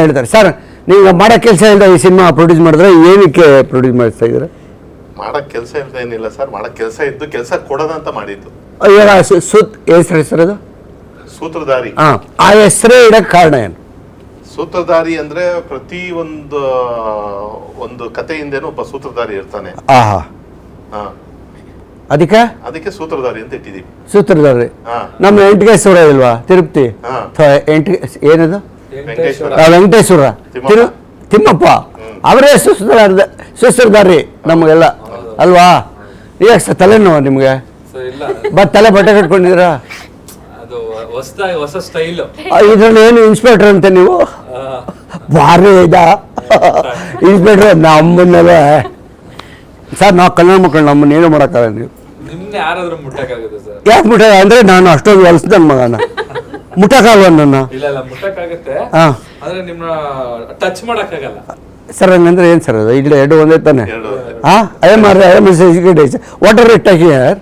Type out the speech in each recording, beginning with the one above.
ಹೇಳ್ತಾರೆ. ಸರ್ ನೀವು ಮಾಡೋ ಕೆಲಸ ಇಲ್ಲದೆ ಈ ಸಿನಿಮಾ ಪ್ರೊಡ್ಯೂಸ್ ಮಾಡಿದ್ರೆ ಏನಕ್ಕೆ ಪ್ರೊಡ್ಯೂಸ್ ಮಾಡಿಸ್ತಾ ಇದ್ದೀರಾ? ಮಾಡೋ ಕೆಲಸ ಇಲ್ದ ಏನಿಲ್ಲ ಸರ್. ಮಾಡೋ ಕೆಲಸ ಇದ್ದು ಕೆಲಸ ಕೊಡೋದಂತ ಮಾಡಿದ್ದು. ಇವಾಗ ಸು- ಸುತ್ ಹೆಸರು ಅದು? ಸೂತ್ರಧಾರಿ. ಹಾಂ ಆ ಹೆಸರೇ ಇಡಕ್ಕೆ ಕಾರಣ ಏನು? ಸೂತ್ರಧಾರಿ ಅಂದ್ರೆ ಪ್ರತಿ ಒಂದು ಒಂದು ಕತೆ ಹಿಂದೆನೂ ಒಬ್ಬ ಸೂತ್ರಧಾರಿ ಇರ್ತಾನೆ. ಆಹಾ. ಹಾ ಅದಕ್ಕೆ? ಅದಕ್ಕೆ ಸೂತ್ರಧಾರಿ ಅಂತ ಇಟ್ಟಿದ್ದೀವಿ. ಸೂತ್ರಧಾರಿ. ಹಾ ನಮ್ಮ ವೆಂಕಟೇಶ್ವರ ಇಲ್ವಾ? ತಿರುಪತಿ. ಹಾ. ಥ- ಎಂಟಿ ಏನದು? ವೆಂಕಟೇಶ್ವರ. ಆ, ವೆಂಕಟೇಶ್ವರ. ತಿಮ್ಮಪ್ಪ. ತಿರು ತಿಮ್ಮಪ್ಪ. ಅವರೇ ಸುಸ್ತಾರ ಸುಸ್ತಿರ್ದಾರ್ರಿ ನಮಗೆಲ್ಲ. ಅಲ್ವಾ? ಈಗ ಸರ್ ತಲೆನೋವು ನಿಮಗೆ? ಸೊ ಇಲ್ಲ. ಬಟ್ ತಲೆ ಬಟ್ಟೆ ಕಟ್ಕೊಂಡಿದ್ದೀರಾ? ಅದು ಹೊಸದಾಗಿ ಹೊಸ ಸ್ಟೈಲು. ಇದ್ರಲ್ಲಿ ಏನು ಇನ್ಸ್ಪೆಕ್ಟರ್ ಅಂತ ನೀವು? ಭಾರಿ ಇದ? ಇನ್ಸ್ಪೆಕ್ಟರ್ ನಮ್ಮನ್ನೆಲ್ಲ. ಸರ್ ನಾವು ಕನ್ನಡ ಮಕ್ಕಳು ನಮ್ಮನ್ನ ಏನು ಮಾಡೋಕ್ಕಾಗಲ್ಲ ನೀವು? ನಿಮ್ನೆ ಯಾರಾದ್ರೂ ಮುಟ್ಟಕ್ಕಾಗುತ್ತೆ ಸರ್? ಯಾಕೆ ಮುಟ್ಟ ಅಂದರೆ ನಾನು ಅಷ್ಟೊಂದು ಹೊಲ್ಸ್ ನನ್ನ ಮಗನ. ಮುಟ್ಟಕ್ಕಾಗಲ್ಲ ನನ್ನ ಇಲ್ಲ ಇಲ್ಲ ಮುಟ್ಟಕ್ಕಾಗತ್ತೆ ಹಾಂ ಆದ್ರೆ ನಿಮ್ನ ಟಚ್ ಮಾಡಕ್ಕಾಗಲ್ಲ. ಸರ್ ಹಂಗಂದ್ರೆ ಏನು ಸರ್ ಅದು? ಇಲ್ಲಿ ಎರಡು ಒಂದೇ ತಾನೆ. ಹಾಂ ಐ ಎಂ ಅದೇ I days what are it here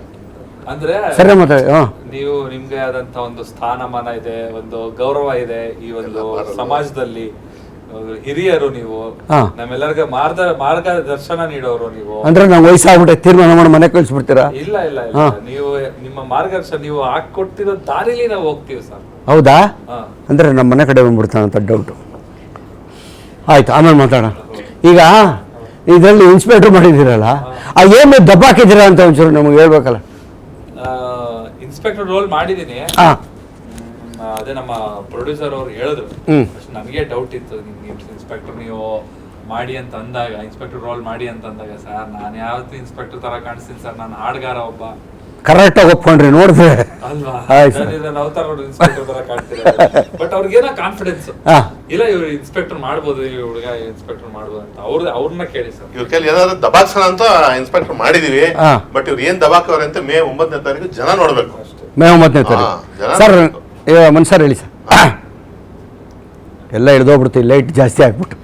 ಅಂದ್ರೆ ಸರಿ ಮಾತಾಡಿ ಹಾಂ ನೀವು ನಿಮ್ಗೆ ಆದಂತ ಒಂದು ಸ್ಥಾನಮಾನ ಇದೆ ಒಂದು ಗೌರವ ಇದೆ ಈ ಒಂದು ಸಮಾಜದಲ್ಲಿ. ಹಿರಿಯರು ನೀವು. ನಮ್ಮೆಲ್ಲರಿಗೆ ಮಾರ್ಗ ಮಾರ್ಗದರ್ಶನ ನೀಡೋರು ನೀವು. ಅಂದ್ರೆ ನಾವು ವಯಸ್ಸಾಗ್ಬಿಟ್ಟೆ ತೀರ್ಮಾನ ಮಾಡಿ ಮನೆ ಕಳಿಸ್ಬಿಡ್ತೀರಾ? ಇಲ್ಲ ಇಲ್ಲ ಇಲ್ಲ. ನೀವು ನಿಮ್ಮ ಮಾರ್ಗದರ್ಶನ ನೀವು ಹಾಕೊಟ್ಟಿರೋ ದಾರಿಲಿ ನಾವು ಹೋಗ್ತೀವಿ ಸರ್. ಹೌದಾ? ಅಂದ್ರೆ ನಮ್ಮ ಮನೆ ಕಡೆ ಬಂದ್ಬಿಡ್ತಾನೆ ಅಂತ ಡೌಟು ಆಯ್ತು ಆಮೇಲೆ ಮಾತಾಡೋಣ. ಈಗ ಇದರಲ್ಲಿ ಇನ್ಸ್ಪೆಕ್ಟರ್ ಮಾಡಿದ್ದೀರಲ್ಲ ಆ ಏನು ದಬ್ಬ ಹಾಕಿದ್ದೀರಾ ಅಂತ ಒಂಚೂರು ನಮಗೆ ಹೇಳ್ಬೇಕಲ್ಲ. ಇನ್ಸ್ಪೆಕ್ಟರ್ ರೋಲ್ ಮಾಡಿದ್ದೀನಿ. ಅದೇ ನಮ್ಮ ಪ್ರೊಡ್ಯೂಸರ್ ಅವ್ರು ಹೇಳಿದ್ರು. ನಮಗೆ ಡೌಟ್ ಇತ್ತು ನಿಮ್ಗೆ ಇನ್ಸ್ಪೆಕ್ಟರ್ ನೀವು ಮಾಡಿ ಅಂತ ಅಂದಾಗ ಇನ್ಸ್ಪೆಕ್ಟರ್ ರೋಲ್ ಮಾಡಿ ಅಂತ ಅಂದಾಗ ಸರ್ ನಾನು ಯಾವತ್ತೂ ಇನ್ಸ್ಪೆಕ್ಟರ್ ತರ ಕಾಣಿಸ್ತೀನಿ ಸರ್. ನಾನು ಹಾಡ್ಗಾರ ಒಬ್ಬ. ಕರೆಕ್ಟಾಗಿ ಒಪ್ಕೊಂಡ್ರಿ ನೋಡಿದ್ರೆ ಅಲ್ವಾ? ಇನ್ಸ್ಪೆಕ್ಟರ್ ತರ ಕಾಣ್ತೀನಿ ಬಟ್ ಅವ್ರಿಗೇನೋ ಕಾನ್ಫಿಡೆನ್ಸ್ ಹಾಂ. ಇಲ್ಲ ಇವ್ರು ಇನ್ಸ್ಪೆಕ್ಟರ್ ಮಾಡ್ಬೋದು ಈ ಹುಡುಗ ಇನ್ಸ್ಪೆಕ್ಟರ್ ಮಾಡ್ಬೋದು ಅಂತ. ಅವ್ರ ಅವ್ರನ್ನ ಕೇಳಿ ಸರ್. ಇವ್ರ ಕೈಲಿ ಏನಾದ್ರು ದಬಾಕ್ಸೋಣ ಅಂತ ಇನ್ಸ್ಪೆಕ್ಟರ್ ಮಾಡಿದೀವಿ. ಬಟ್ ಇವ್ರು ಏನ್ ದಬಾಕವ್ರೆ ಅಂತ ಮೇ ಒಂಬತ್ತನೇ ತಾರೀಕು ಜನ ನೋಡ್ಬೇಕು. ಮೇ ಒಂಬತ್ತನೇ ತಾರೀಕು. ಸರ್ ನೋಡ್ಬೇಕು. ಮನ್ಸರ್ ಹೇಳಿ ಸರ್. ಎಲ್ಲ ಹಿಡ್ದೋಗ್ಬಿಡ್ತು ಲೈಟ್ ಜಾಸ್ತಿ ಆಗ್ಬಿಟ್ಟು.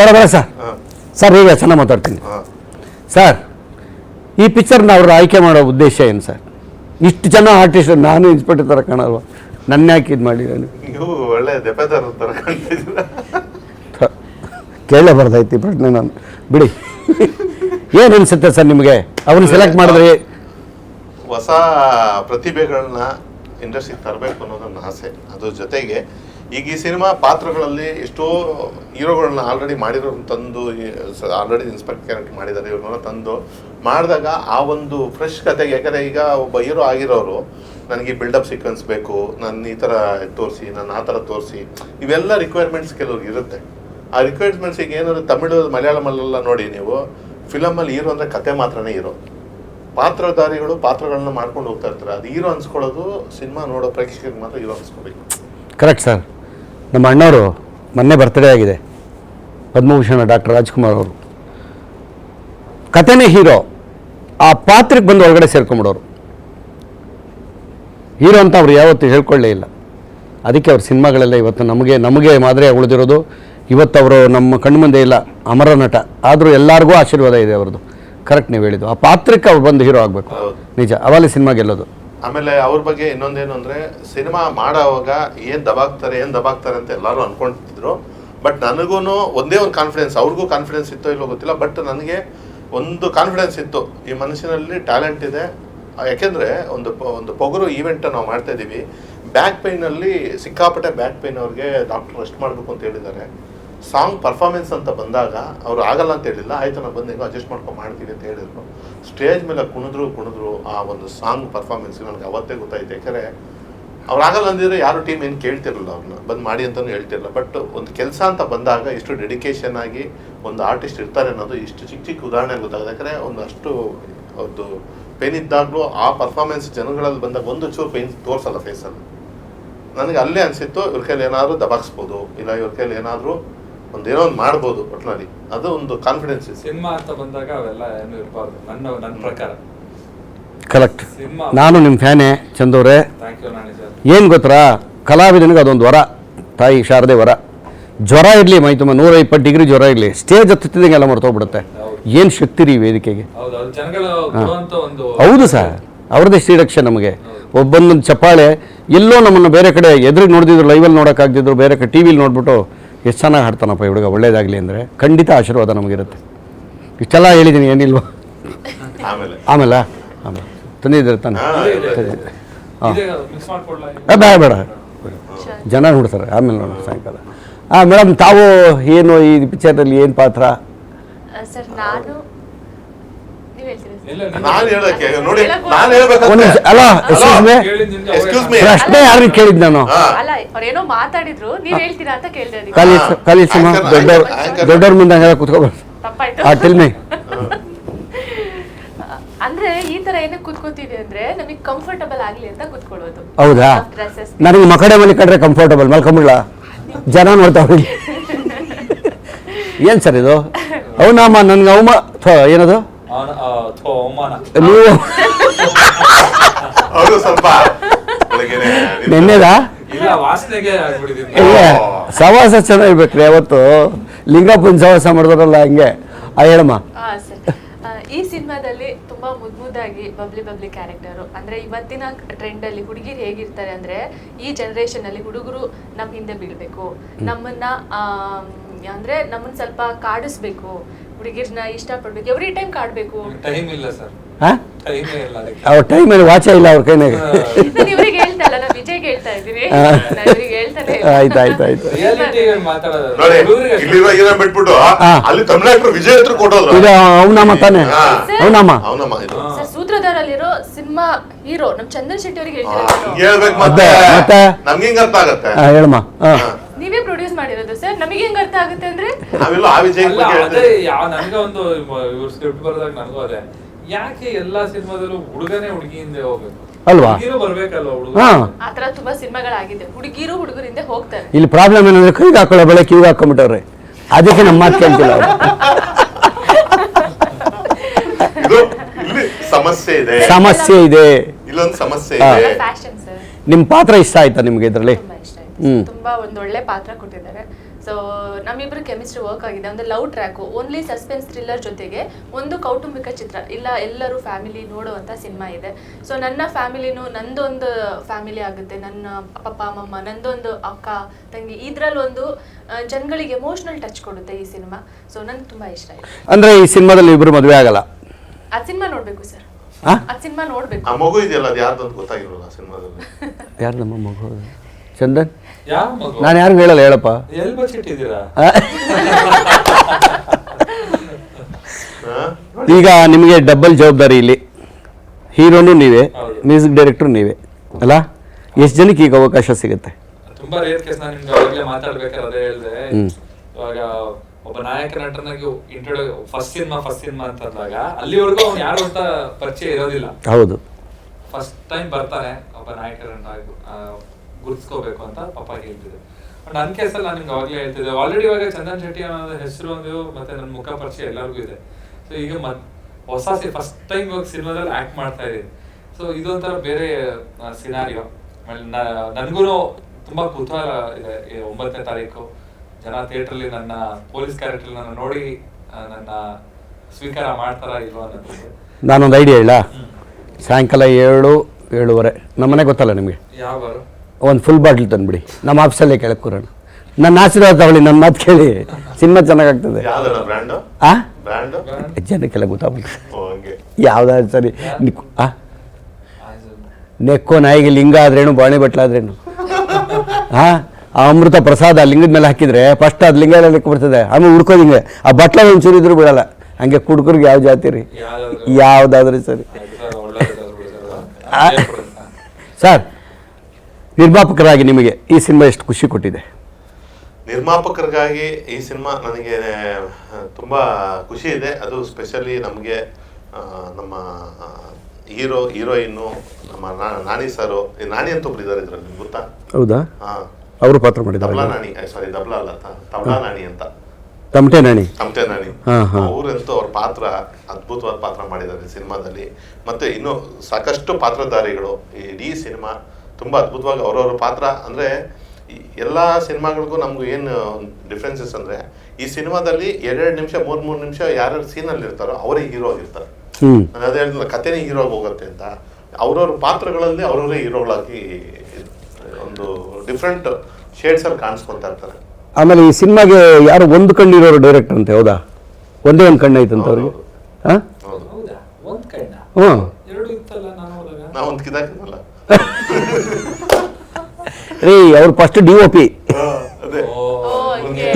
ಬೇಡ ಬೇಡ ಸರ್. ಸರ್ ಈಗ ಚೆನ್ನಾಗಿ ಮಾತಾಡ್ತೀನಿ. ಸರ್ ಈ ಪಿಕ್ಚರ್ನ ಅವ್ರು ಆಯ್ಕೆ ಮಾಡೋ ಉದ್ದೇಶ ಏನು ಸರ್? ಇಷ್ಟು ಜನ ಆರ್ಟಿಸ್ಟ್ ನಾನು ಇನ್ಸ್ಪೆಕ್ಟರ್ ಥರ ಕಾಣಲ್ವ? ನನ್ನ ಯಾಕೆ ಇದು ಮಾಡಿ ನಾನು ಒಳ್ಳೆ ದೆಪೆದಾರ ತರ ಕಾಣ್ತಿದ್ದೀರ? ಕೇಳೇ ಬರ್ದೈತಿ ಪ್ರಶ್ನೆ ನಾನು. ಬಿಡಿ. ಏನು ಅನಿಸುತ್ತೆ ಸರ್ ನಿಮಗೆ? ಅವ್ರನ್ನ ಸೆಲೆಕ್ಟ್ ಮಾಡಿದ್ರಿ ಹೊಸ ಪ್ರತಿಭೆಗಳನ್ನ ಇಂಡಸ್ಟ್ರಿಗೆ ತರಬೇಕು ಅನ್ನೋದೊಂದು ಆಸೆ. ಅದ್ರ ಜೊತೆಗೆ ಈಗ ಈ ಸಿನಿಮಾ ಪಾತ್ರಗಳಲ್ಲಿ ಎಷ್ಟೋ ಹೀರೋಗಳನ್ನ ಆಲ್ರೆಡಿ ಮಾಡಿರೋ ತಂದು ಆಲ್ರೆಡಿ ಇನ್ಸ್ಪೆಕ್ಟ್ ಕ್ಯಾರೆಕ್ಟರ್ ಮಾಡಿದ್ದಾರೆ. ಇವ್ರನ್ನ ತಂದು ಮಾಡಿದಾಗ ಆ ಒಂದು ಫ್ರೆಶ್ ಕತೆಗೆ ಯಾಕಂದರೆ ಈಗ ಒಬ್ಬ ಹೀರೋ ಆಗಿರೋರು ನನಗೆ ಬಿಲ್ಡಪ್ ಸೀಕ್ವೆನ್ಸ್ ಬೇಕು, ನಾನು ಈ ಥರ ತೋರಿಸಿ, ನಾನು ಆ ಥರ ತೋರಿಸಿ, ಇವೆಲ್ಲ ರಿಕ್ವೈರ್ಮೆಂಟ್ಸ್ ಕೆಲವ್ರಿಗೆ ಇರುತ್ತೆ. ಆ ರಿಕ್ವೈರ್ಮೆಂಟ್ಸ್ ಈಗ ಏನಾದ್ರು ತಮಿಳು ಮಲಯಾಳಮಲ್ಲೆಲ್ಲ ನೋಡಿ ನೀವು ಫಿಲಮಲ್ಲಿ ಹೀರೋ ಅಂದರೆ ಕತೆ ಮಾತ್ರನೇ ಹೀರೋ ಪಾತ್ರಧಾರಿಗಳು ಪಾತ್ರಗಳನ್ನ ಮಾಡ್ಕೊಂಡು ಹೋಗ್ತಾ ಇರ್ತಾರೆ. ಅದು ಹೀರೋ ಅನ್ಸ್ಕೊಳ್ಳೋದು ಸಿನಿಮಾ ನೋಡೋ ಪ್ರೇಕ್ಷಕರಿಗೆ ಮಾತ್ರ ಹೀರೋ ಅನ್ಸ್ಕೋಬೇಕು. ಕರೆಕ್ಟ್ ಸರ್ ನಮ್ಮ ಅಣ್ಣವರು ಮೊನ್ನೆ ಬರ್ತಡೇ ಆಗಿದೆ. ಪದ್ಮಭೂಷಣ ಡಾಕ್ಟರ್ ರಾಜ್ಕುಮಾರ್ ಅವರು. ಕಥೆನೇ ಹೀರೋ. ಆ ಪಾತ್ರಕ್ಕೆ ಬಂದು ಒಳಗಡೆ ಸೇರ್ಕೊಂಬಿಡೋರು. ಹೀರೋ ಅಂತ ಅವ್ರು ಯಾವತ್ತೂ ಹೇಳ್ಕೊಳ್ಳೇ ಇಲ್ಲ. ಅದಕ್ಕೆ ಅವ್ರ ಸಿನಿಮಾಗಳೆಲ್ಲ ಇವತ್ತು ನಮಗೆ ನಮಗೆ ಮಾದರಿ ಉಳಿದಿರೋದು. ಇವತ್ತು ಅವರು ನಮ್ಮ ಕಣ್ಮುಂದೆ ಇಲ್ಲ ಅಮರ ನಟ. ಆದರೂ ಎಲ್ಲರಿಗೂ ಆಶೀರ್ವಾದ ಇದೆ ಅವ್ರದ್ದು. ಕರೆಕ್ಟ್ ನೀವು ಹೇಳಿದ್ದು. ಆ ಪಾತ್ರಕ್ಕೆ ಅವ್ರು ಬಂದು ಹೀರೋ ಆಗಬೇಕು. ನಿಜ ಅವಾಗಲೇ ಸಿನಿಮಾ ಗೆಲ್ಲೋದು. ಆಮೇಲೆ ಅವ್ರ ಬಗ್ಗೆ ಇನ್ನೊಂದೇನು ಅಂದರೆ ಸಿನಿಮಾ ಮಾಡೋವಾಗ ಏನ್ ದಬಾಗ್ತಾರೆ ಏನ್ ದಬಾಕ್ತಾರೆ ಅಂತ ಎಲ್ಲರೂ ಅನ್ಕೊಂತಿದ್ರು ಬಟ್ ನನಗೂ ಒಂದೇ ಒಂದು ಕಾನ್ಫಿಡೆನ್ಸ್ ಅವ್ರಿಗೂ ಕಾನ್ಫಿಡೆನ್ಸ್ ಇತ್ತೋ ಇಲ್ಲೋ ಗೊತ್ತಿಲ್ಲ ಬಟ್ ನನಗೆ ಒಂದು ಕಾನ್ಫಿಡೆನ್ಸ್ ಇತ್ತು. ಈ ಮನುಷ್ಯನಲ್ಲಿ ಟ್ಯಾಲೆಂಟ್ ಇದೆ. ಯಾಕೆಂದರೆ ಒಂದು ಒಂದು ಪೊಗರು ಈವೆಂಟ್ ನಾವು ಮಾಡ್ತಾ ಇದೀವಿ. ಬ್ಯಾಕ್ ಪೈನಲ್ಲಿ ಸಿಕ್ಕಾಪಟ್ಟೆ ಬ್ಯಾಕ್ ಪೈನ್ ಅವ್ರಿಗೆ ಡಾಕ್ಟರ್ ರೆಸ್ಟ್ ಮಾಡಬೇಕು ಅಂತ ಹೇಳಿದ್ದಾರೆ. ಸಾಂಗ್ ಪರ್ಫಾರ್ಮೆನ್ಸ್ ಅಂತ ಬಂದಾಗ ಅವರು ಆಗಲ್ಲ ಅಂತ ಹೇಳಿಲ್ಲ, ಆಯ್ತು ನಾವು ಬಂದು ಹೆಂಗೋ ಅಡ್ಜಸ್ಟ್ ಮಾಡ್ಕೊಂಡು ಮಾಡ್ತೀನಿ ಅಂತ ಹೇಳಿದ್ರು. ಸ್ಟೇಜ್ ಮೇಲೆ ಕುಣಿದ್ರು ಕುಣಿದ್ರು ಆ ಒಂದು ಸಾಂಗ್ ಪರ್ಫಾರ್ಮೆನ್ಸ್ ನನಗೆ ಅವತ್ತೇ ಗೊತ್ತಾಯ್ತು. ಯಾಕಂದರೆ ಅವ್ರು ಆಗಲ್ಲ ಅಂದಿದ್ರೆ ಯಾರು ಟೀಮ್ ಏನು ಕೇಳ್ತಿರಲಿಲ್ಲ ಅವ್ರನ್ನ. ಬಂದು ಮಾಡಿ ಅಂತಲೂ ಹೇಳ್ತಿರಲಿಲ್ಲ. ಬಟ್ ಒಂದು ಕೆಲಸ ಅಂತ ಬಂದಾಗ ಇಷ್ಟು ಡೆಡಿಕೇಶನ್ ಆಗಿ ಒಂದು ಆರ್ಟಿಸ್ಟ್ ಇರ್ತಾರೆ ಅನ್ನೋದು ಇಷ್ಟು ಚಿಕ್ಕ ಚಿಕ್ಕ ಉದಾಹರಣೆ ಗೊತ್ತಾಗುತ್ತೆ. ಯಾಕಂದರೆ ಒಂದು ಅಷ್ಟು ಒಂದು ಪೇನ್ ಇದ್ದಾಗಲೂ ಆ ಪರ್ಫಾರ್ಮೆನ್ಸ್ ಜನಗಳಲ್ಲಿ ಬಂದಾಗ ಒಂದು ಚೂರು ಪೇನ್ ತೋರಿಸಲ್ಲ ಫೇಸಲ್ಲಿ ನನಗೆ ಅಲ್ಲೇ ಅನಿಸಿತ್ತು, ಇವ್ರ ಕೈಲಿ ಏನಾದರೂ ದಬಾಕ್ಸ್ಬೋದು, ಇಲ್ಲ ಇವ್ರ ಕೈಲಿ ಏನಾದರೂ ಒಂದು ಏನೋ ಒಂದು ಮಾಡ್ಬೋದು ಒಟ್ಟಿನಲ್ಲಿ ಅದು ಒಂದು ಕಾನ್ಫಿಡೆನ್ಸ್ ಇದೆ ಸಿನಿಮಾ ಅಂತ ಬಂದಾಗ ಅವೆಲ್ಲ ಏನು ಇರಬಾರ್ದು. ನನ್ನ ನನ್ನ ಪ್ರಕಾರ. Correct cinema. ನಾನು ನಿಮ್ಮ ಫ್ಯಾನೇ ಚಂದವ್ರೆ ಥ್ಯಾಂಕ್ ಯು ನಾಣಿ ಸರ್ ಏನು ಗೊತ್ತಾ? ಕಲಾವಿದನಿಗೆ ಅದೊಂದು ವರ. ತಾಯಿ ಶಾರದೆ ವರ. ಜ್ವರ ಇರಲಿ ಮೈ ತುಂಬ ನೂರ ಇಪ್ಪತ್ತು ಡಿಗ್ರಿ ಜ್ವರ ಇರಲಿ. ಸ್ಟೇಜ್ ಹತ್ತಿದಂಗೆ ಎಲ್ಲ ಮರ್ತೋಗ್ಬಿಡುತ್ತೆ. ಏನು ಶಕ್ತಿ ರೀ ಈ ವೇದಿಕೆಗೆ? ಹೌದು ಅದು ಜನಗಳು ಕೊಡುವಂತ ಒಂದು ಹೌದು ಸರ್. ಅವ್ರದ್ದೇ ಶ್ರೀರಕ್ಷೆ ನಮಗೆ. ಒಬ್ಬೊಂದೊಂದು ಚಪ್ಪಾಳೆ ಎಲ್ಲೋ ನಮ್ಮನ್ನು ಬೇರೆ ಕಡೆ ಎದುರಿಗೆ ನೋಡಿದ್ರು ಲೈವಲ್ಲಿ ನೋಡೋಕ್ಕಾಗ್ದಿದ್ರು ಬೇರೆ ಕಡೆ ಟಿ ವಿಲಿ ನೋಡ್ಬಿಟ್ಟು ಎಷ್ಟು ಚೆನ್ನಾಗಿ ಹಾಡ್ತಾನಪ್ಪ ಈ ಹುಡುಗ ಒಳ್ಳೇದಾಗಲಿ ಅಂದರೆ ಖಂಡಿತ ಆಶೀರ್ವಾದ ನಮಗಿರುತ್ತೆ. ಇಷ್ಟೆಲ್ಲ ಹೇಳಿದ್ದೀನಿ ಏನಿಲ್ವಾ? ಆಮೇಲೆ. ಆಮೇಲೆ? ಆಮೇಲೆ. ತಂದಿದ್ದಾರೆ ತಾನೆ? ಹಾಂ ಬೇಡ ಬೇಡ. ಜನ ನೋಡ್ತಾರೆ ಆಮೇಲೆ ನೋಡೋಣ ಸಾಯಂಕಾಲ. ಹಾಂ ಮೇಡಮ್ ತಾವು ಏನು ಈ ಪಿಕ್ಚರಲ್ಲಿ ಏನು ಪಾತ್ರ? ಸರ್ ನಾನು ಹೇಳಕ್ಕೆ ನೋಡಿ ನಾನು ಅಲ್ಲ ಎಕ್ಸ್ಕ್ಯೂಸ್ ಮೇ ಎಕ್ಸ್ಕ್ಯೂಸ್ ಪ್ರಶ್ನೆ ಯಾರನ್ನ ಕೇಳಿದ್ ನಾನು? ಅಲ್ಲ ಏನೋ ಮಾತಾಡಿದ್ರು ನೀವ್ ಹೇಳ್ತೀರಾ ಅಂತ ಕೇಳ್ದೆ ಅದಕ್ಕೆ. ಕಾಲಿ ಕಾಲಿ ಸುಮ ಆಂಕರ್, ದೊಡ್ಡವ್ರ ದೊಡ್ಡವ್ರ ಮುಂದೆ ಹಂಗೆಲ್ಲ ಕುತ್ಕೋಬಾರ್ದು. ತಪ್ಪಾಯ್ತು. ಆ ಟೆಲ್ ಮೀ ಅಂದ್ರೆ ಈ ತರ ಏನಕ್ಕೆ ಕುತ್ಕೋತೀವಿ ಅಂದ್ರೆ ನಮಗೆ ಕಂಫರ್ಟಬಲ್ ಆಗ್ಲಿ ಅಂತ ಕುತ್ಕೊಳ್ಳೋದು. ಹೌದಾ? ನನಗೆ ಮಕಡೆ ಮನೆ ಕಂಡ್ರೆ ಕಂಫರ್ಟಬಲ್ ಮಲ್ಕೊಂಬಿಡ್ಲ? ಜನ ನೋಡ್ತಾವ್ರಿ ಏನ್ ಸರ್ ಇದು? ಅವನಮ್ಮ ನನ್ಗೆ ಅವಮ ಏನದು? ಅವಮಾನ ನೀವು ಅವರು ಸ್ವಲ್ಪ ಬೆಳಗ್ಗೆನೆ ನಿಂತು- ನೆನ್ನೆದಾ ಇಲ್ಲ ವಾಸನೆಗೆ ಆಗ್ಬಿಟ್ಟಿದ್ದೀನಿ ಇಲ್ಲ ಸವಾಸ ಚೆನ್ನಾಗಿರ್ಬೇಕ್ರಿ ಯಾವತ್ತು ಲಿಂಗಪ್ಪನ ಸವಾಸ ಮಾಡಿದ್ರಲ್ಲ ಹಂಗೆ. ಆ ಹೇಳಮ್ಮ. ಆ, ಸರ್. ಆ, ಈ ಸಿನಿಮಾದಲ್ಲಿ ತುಂಬಾ ಮುದ್ ಮುದ್ದಾಗಿ ಬಬ್ಲಿ ಬಬ್ಲಿ ಕ್ಯಾರೆಕ್ಟರ್ ಅಂದ್ರೆ ಇವತ್ತಿನ ಟ್ರೆಂಡ್ ಅಲ್ಲಿ ಹುಡುಗಿರು ಹೇಗಿರ್ತಾರೆ ಅಂದ್ರೆ ಈ ಜನರೇಷನ್ ಅಲ್ಲಿ ಹುಡುಗರು ನಮ್ ಹಿಂದೆ ಬೀಳ್ಬೇಕು. ನಮ್ಮನ್ನ ಅಂದ್ರೆ ನಮ್ಮನ್ನ ಸ್ವಲ್ಪ ಕಾಡಿಸ್ಬೇಕು. ಹುಡುಗಿರ್ನ ಇಷ್ಟಪಡ್ಬೇಕು. ಎವ್ರಿ ಟೈಮ್ ಕಾಡ್ಬೇಕು. ಟೈಮ್ ಇಲ್ಲ ಸರ್. ಅವ್ರ ಟೈಮ್ ಟೈಮಲ್ಲಿ ವಾಚ ಇಲ್ಲ ಅವ್ರ ಕೈನಾಗ. ನಾನು ಇವ್ರಿಗೆ ಹೇಳ್ತಾ ಇಲ್ಲ ನಾನು ವಿಜಯ್ಗೆ ಹೇಳ್ತಾ ಇದ್ದೀನಿ. ನಾನು ಇವ್ರಿಗೆ ಹೇಳ್ತಾನೆ. ಇಲ್ಲ. ಆಯ್ತು ಆಯ್ತು ಆಯ್ತು. ರಿಯಾಲಿಟಿ ಮಾತಾಡೋದು. ನೋಡಿ ಹುಡುಗರಿಗೆ ಅಷ್ಟೇ. ಬಿಟ್ಬಿಟ್ಟು ಅಲ್ಲಿ ತಮಿಳ್ನಾಡು ವಿಜಯ್ ಹತ್ರ ಕೊಟ್ಟೋದ್ರು. ಇದು ಅವನಮ್ಮ ತಾನೆ? ಹಾ. ಅವನಮ್ಮ? ಅವನಮ್ಮ ಇದು. ಸರ್ ಸೂತ್ರಧಾರಲ್ಲಿರೋ ಸಿನಿಮಾ ಹೀರೋ ನಮ್ ಚಂದನ್ ಶೆಟ್ಟಿ ಅವ್ರಿಗೆ ಹೇಳ್ತಾರೆ ಹೇಳ್ಬೇಕು ಮತ್ತೆ, ಮತ್ತೆ ಮತ್ತೆ? ನಮ್ಗೆ ಹಿಂಗ ಅರ್ಥ ಆಗತ್ತೆ. ಹೇಳಮ್ಮ. ಹಾಂ. ಹಾ. ನೀವೇ ಪ್ರೊಡ್ಯೂಸ್ ಮಾಡಿರೋದು ಸರ್ ನಮಗೆ ಹೆಂಗ್ ಅರ್ಥ ಆಗುತ್ತೆ ಅಂದ್ರೆ? ನಾವೆಲ್ಲ ಆ ವಿಜಯ್ ಅಲ್ಲ ಬಗ್ಗೆ ಅದೇ ಹೇಳ್ತೀವಿ. ಯಾವ ನನಗೆ ಒಂದು ಇವ್ರ ಸ್ಕ್ರಿಪ್ಟ್ ಬರ್ದಾಗ ನನಗೂ ಅದೇ. ಯಾಕೆ ಎಲ್ಲಾ ಸಿನಿಮಾದಲ್ಲೂ ಹುಡುಗನೇ ಹುಡುಗಿಯಿಂದ ಹೋಗ್ಬೇಕು? ಅಲ್ವಾ? ಹುಡುಗಿನೂ ಬರ್ಬೇಕಲ್ವಾ ಹುಡುಗ ಹಾಂ. ಆತರ ತುಂಬಾ ಸಿನಿಮಾಗಳಾಗಿದೆ. ಹುಡುಗಿರು ಹುಡುಗರಿಂದ ಹೋಗ್ತಾರೆ. ಇಲ್ಲಿ ಪ್ರಾಬ್ಲಮ್ ಏನಂದ್ರೆ ಕೈಗೆ ಹಾಕೊಳ್ಳೋ ಬೆಳೆ ಕಿವಿಗೆ ಹಾಕೊಂಡ್ಬಿಟ್ಟವ್ರೆ ಅದಕ್ಕೆ ನಮ್ಮ ಮಾತು ಕೇಳ್ತಿಲ್ಲ ಅವ್ರು. ಇದು ಇಲ್ಲಿ ಸಮಸ್ಯೆ ಇದೆ. ಸಮಸ್ಯೆ ಇದೆ. ಇಲ್ಲೊಂದು ಸಮಸ್ಯೆ ಇದೆ. ಫ್ಯಾಷನ್ ಸರ್ ನಿಮ್ಮ ಪಾತ್ರ ಇಷ್ಟ ಆಯ್ತಾ ನಿಮ್ಗೆ ಇದರಲ್ಲಿ? ತುಂಬಾ ಇಷ್ಟ. ತುಂಬಾ ಒಂದ್ ಒಳ್ಳೆ ಪಾತ್ರ ಕೊಟ್ಟಿದ್ದಾರೆ. ಸೊ ನಮ್ಮಿಬ್ರು ಕೆಮಿಸ್ಟ್ರಿ ವರ್ಕ್ ಆಗಿದೆ. ಒಂದು love track only suspense thriller ಜೊತೆಗೆ ಒಂದು ಕೌಟುಂಬಿಕ ಚಿತ್ರ. ಇಲ್ಲ ಎಲ್ಲರೂ ಫ್ಯಾಮಿಲಿ ನೋಡುವಂತ ಸಿನಿಮಾ ಇದೆ. ಸೊ ನನ್ನ ಫ್ಯಾಮಿಲಿನೂ ನಂದೊಂದು ಫ್ಯಾಮಿಲಿ ಆಗುತ್ತೆ. ನನ್ನ ಪಪ್ಪ ಮಮ್ಮ ನಂದೊಂದು ಅಕ್ಕ ತಂಗಿ ಇದ್ರಲ್ಲಿ ಒಂದು ಆ, ಜನಗಳಿಗೆ ಎಮೋಷನಲ್ ಟಚ್ ಕೊಡುತ್ತೆ ಈ ಸಿನಿಮಾ ಸೊ ನನಗೆ ತುಂಬಾ ಇಷ್ಟ ಆಯ್ತು. ಅಂದ್ರೆ ಈ ಸಿನಿಮಾದಲ್ಲಿ ಇಬ್ರು ಮದುವೆ ಆಗಲ್ಲ? ಆ ಸಿನಿಮಾ ನೋಡ್ಬೇಕು ಸರ್ ಆ? ಸಿನಿಮಾ ನೋಡ್ಬೇಕು. ಆ ಮಗು ಇದೆಯಲ್ಲ ಅದು ಯಾರ್ದು ಅಂತ ಗೊತ್ತಾಗಿರೋಲ್ಲ ಸಿನಿಮಾದಲ್ಲಿ ಯಾರು ನಮ್ಮ ಮಗು ಚಂದನ್? ನಾನು ಯಾರಿಗೂ ಹೇಳಲ್ಲ ಹೇಳಪ್ಪ? ಈಗ ನಿಮಗೆ ಡಬಲ್ ಜವಾಬ್ದಾರಿ ಇಲ್ಲಿ. ಹೀರೋನು ನೀವೇ ಮ್ಯೂಸಿಕ್ ಡೈರೆಕ್ಟ್ರು ನೀವೇ ಅಲ್ಲ? ಎಷ್ಟು ಜನಕ್ಕೆ ಈಗ ಅವಕಾಶ ಸಿಗುತ್ತೆ? ತುಂಬಾ ರೇರ್ ಕೇಸ್ ನಾನು ನಿಮ್ಗೆ ಅವಾಗಲೇ ಮಾತಾಡ್ಬೇಕಾದ್ರೆ ಅದೇ ಹೇಳಿದೆ ಇವಾಗ ಒಬ್ಬ ನಾಯಕ ನಟನಾಗಿ introduce first cinema first cinema ಅಂತ ಅಂದಾಗ ಅಲ್ಲಿವರೆಗೂ ಅವ್ನು ಯಾರು ಅಂತ ಪರಿಚಯ ಇರೋದಿಲ್ಲ. ಹೌದು. ಫಸ್ಟ್ ಟೈಮ್ ಬರ್ತಾನೆ ಒಬ್ಬ ನಾಯಕ ನಟ ಗುರ್ತಿಸ್ಕೋಬೇಕು ಅಂತ ಪಾಪ ಹೇಳ್ತಿದ್ದೆ ನನ್ನ ಕೇಸಲ್ಲಿ ನಾನು ನಿಮ್ಗೆ ಅವಾಗಲೇ ಹೇಳ್ತಿದ್ದೆ. ಆಲ್ರೆಡಿ ಇವಾಗ ಚಂದನ್ ಶೆಟ್ಟಿ ಅನ್ನೋ ಹೆಸರು ಒಂದು ಮತ್ತೆ ನನ್ನ ಮುಖ ಪರಿಚಯ ಎಲ್ಲರಿಗೂ ಇದೆ. ಸೊ ಈಗ ಮತ್ ಹೊಸ ಫಸ್ಟ್ ಟೈಮ್ ಇವಾಗ ಸಿನಿಮಾದಲ್ಲಿ ಆಕ್ಟ್ ಮಾಡ್ತಾ ಇದ್ದೀನಿ. ಸೊ ಇದೊಂಥರ ಬೇರೆ ಸಿನಾರಿಯೋ ನನಗೂ ತುಂಬಾ ಕುತೂಹಲ ಇದೆ ಒಂಬತ್ತನೇ ತಾರೀಕು. ಜನ ಥಿಯೇಟ್ರಲ್ಲಿ ನನ್ನ ಪೊಲೀಸ್ ಕ್ಯಾರೆಕ್ಟರ್ ನನ್ನ ನೋಡಿ ನನ್ನ ಸ್ವೀಕಾರ ಮಾಡ್ತಾರಾ ಇಲ್ವಾ ಅನ್ನೋದು ನಾನೊಂದು ಐಡಿಯಾ ಇಲ್ಲ ಸಾಯಂಕಾಲ ಏಳು ಏಳುವರೆ. ನಮ್ಮನೆ ಗೊತ್ತಲ್ಲ ನಿಮಗೆ? ಯಾವ ಒಂದು ಫುಲ್ ಬಾಟ್ಲ್ ತಂದುಬಿಡಿ. ನಮ್ಮ ಆಫೀಸಲ್ಲೇ ಕೆಳಗೆ ಕೂರೋಣ. ನನ್ನ ಆಶೀರ್ವಾದ ತಗೊಳ್ಳಿ ನನ್ನ ಮಾತು ಕೇಳಿ. ಸಿನಿಮಾ ಚೆನ್ನಾಗಾಗ್ತದೆ. ಆ? ಬ್ರ್ಯಾಂಡ್? ಜನಕ್ಕೆಲ್ಲ ಗೊತ್ತಾಗ್ಬೇಕು ಯಾವುದಾದ್ರು ಹಂಗೆ. ಯಾವ್ದಾದ್ರು ಸರಿ ಆ? ನೆಕ್ಕೋ ನಾಯಿಗೆ ಲಿಂಗ ಆದ್ರೇನು ಬಾಣಿ ಬಟ್ಲಾದ್ರೇನು ಹಾಂ ಹಾ ಆ ಅಮೃತ ಪ್ರಸಾದ ಆ ಲಿಂಗದ ಮೇಲೆ ಹಾಕಿದ್ರೆ ಫಸ್ಟ್ ಅದು ಲಿಂಗ ಎಲ್ಲ ಲೆಕ್ಕ ಬರ್ತದೆ. ಆಮೇಲೆ ಹುಡ್ಕೋದು ಹಿಂಗೆ. ಆ ಬಟ್ಲ ಒಂಚೂರು ಇದ್ರು ಬಿಡಲ್ಲ. ಹಂಗೆ ಕುಡ್ಕರ್ಗೆ ಯಾವ ಜಾತಿ ರೀ? ಯಾವ್ದಾದ್ರೂ. ಸರಿ. ಸರ್ ನಿರ್ಮಾಪಕರಾಗಿ ನಿಮಗೆ ಈ ಸಿನಿಮಾ ಎಷ್ಟು ಖುಷಿ ಕೊಟ್ಟಿದೆ? ನಿರ್ಮಾಪಕರಿಗಾಗಿ ಈ ಸಿನಿಮಾ ನನಗೆ ತುಂಬ ಖುಷಿ ಇದೆ. ಅದು ಸ್ಪೆಷಲಿ ನಮಗೆ ನಮ್ಮ ಹೀರೋ ಹೀರೋಯಿನ್ನು ನಮ್ಮ ನಾ- ನಾನಿ ಸರು ನಾನಿ ಅಂತ ಒಬ್ರು ಇದ್ದಾರೆ ಇದ್ರಲ್ಲಿ ಗೊತ್ತಾ? ಹೌದಾ? ಅವರು ಪಾತ್ರ ಮಾಡಿದ್ದಾರೆ ಮಾಡಿದ್ದಾರೆ ನಾಣಿ ಸಾರಿ ತಬಲಾ ಅಲ್ಲ ತಬಲಾ ತಬ್ಲಾ ನಾಣಿ ಅಂತ. ತಮಟೆ ನಾಣಿ ತಮಟೆ ನಾಣಿ. ಅವರಂತೂ ಅವ್ರ ಪಾತ್ರ ಅದ್ಭುತವಾದ ಪಾತ್ರ ಮಾಡಿದ್ದಾರೆ ಸಿನಿಮಾದಲ್ಲಿ. ಮತ್ತೆ ಇನ್ನು ಸಾಕಷ್ಟು ಪಾತ್ರಧಾರಿಗಳು ಈ ಇಡೀ ಸಿನಿಮಾ ತುಂಬಾ ಅದ್ಭುತವಾಗಿ ಅವ್ರವ್ರ ಪಾತ್ರ. ಅಂದರೆ ಎಲ್ಲ ಸಿನಿಮಾಗಳಿಗೂ ನಮಗೂ ಏನು ಡಿಫ್ರೆನ್ಸಸ್ ಅಂದರೆ ಈ ಸಿನಿಮಾದಲ್ಲಿ ಎರಡೆರಡು ನಿಮಿಷ ಮೂರು ಮೂರು ನಿಮಿಷ ಯಾರ್ಯಾರು ಸೀನಲ್ಲಿ ಇರ್ತಾರೋ ಅವರೇ ಹೀರೋ ಆಗಿರ್ತಾರೆ. ನಾನು ಅದೇ ಹೇಳಿದ ಕಥೆನೇ ಹೀರೋ ಆಗಿ ಹೋಗುತ್ತೆ ಅಂತ. ಅವ್ರವ್ರ ಪಾತ್ರಗಳಲ್ಲಿ ಅವರವರೇ ಹೀರೋಗಳಾಗಿ ಒಂದು ಡಿಫ್ರೆಂಟ್ ಶೇಡ್ಸ್ ಅಲ್ಲಿ ಕಾಣಿಸ್ಕೊಂತಾ ಇರ್ತಾರೆ. ಆಮೇಲೆ ಈ ಸಿನಿಮಾಗೆ ಯಾರು ಒಂದು ಕಣ್ಣಿರೋರು ಡೈರೆಕ್ಟರ್ ಅಂತೆ ಹೌದಾ? ಒಂದೇ ಒಂದು ಕಣ್ಣು ಐತಂತ ಅವ್ರಿಗೆ? ಹಾಂ ಹೌದು. ಹೌದಾ? ಒಂದ್ ಕಣ್ಣ? ಹ್ಞೂ ರೀ ಅವ್ರು ಫಸ್ಟ್ ಡಿ ಒ ಪಿ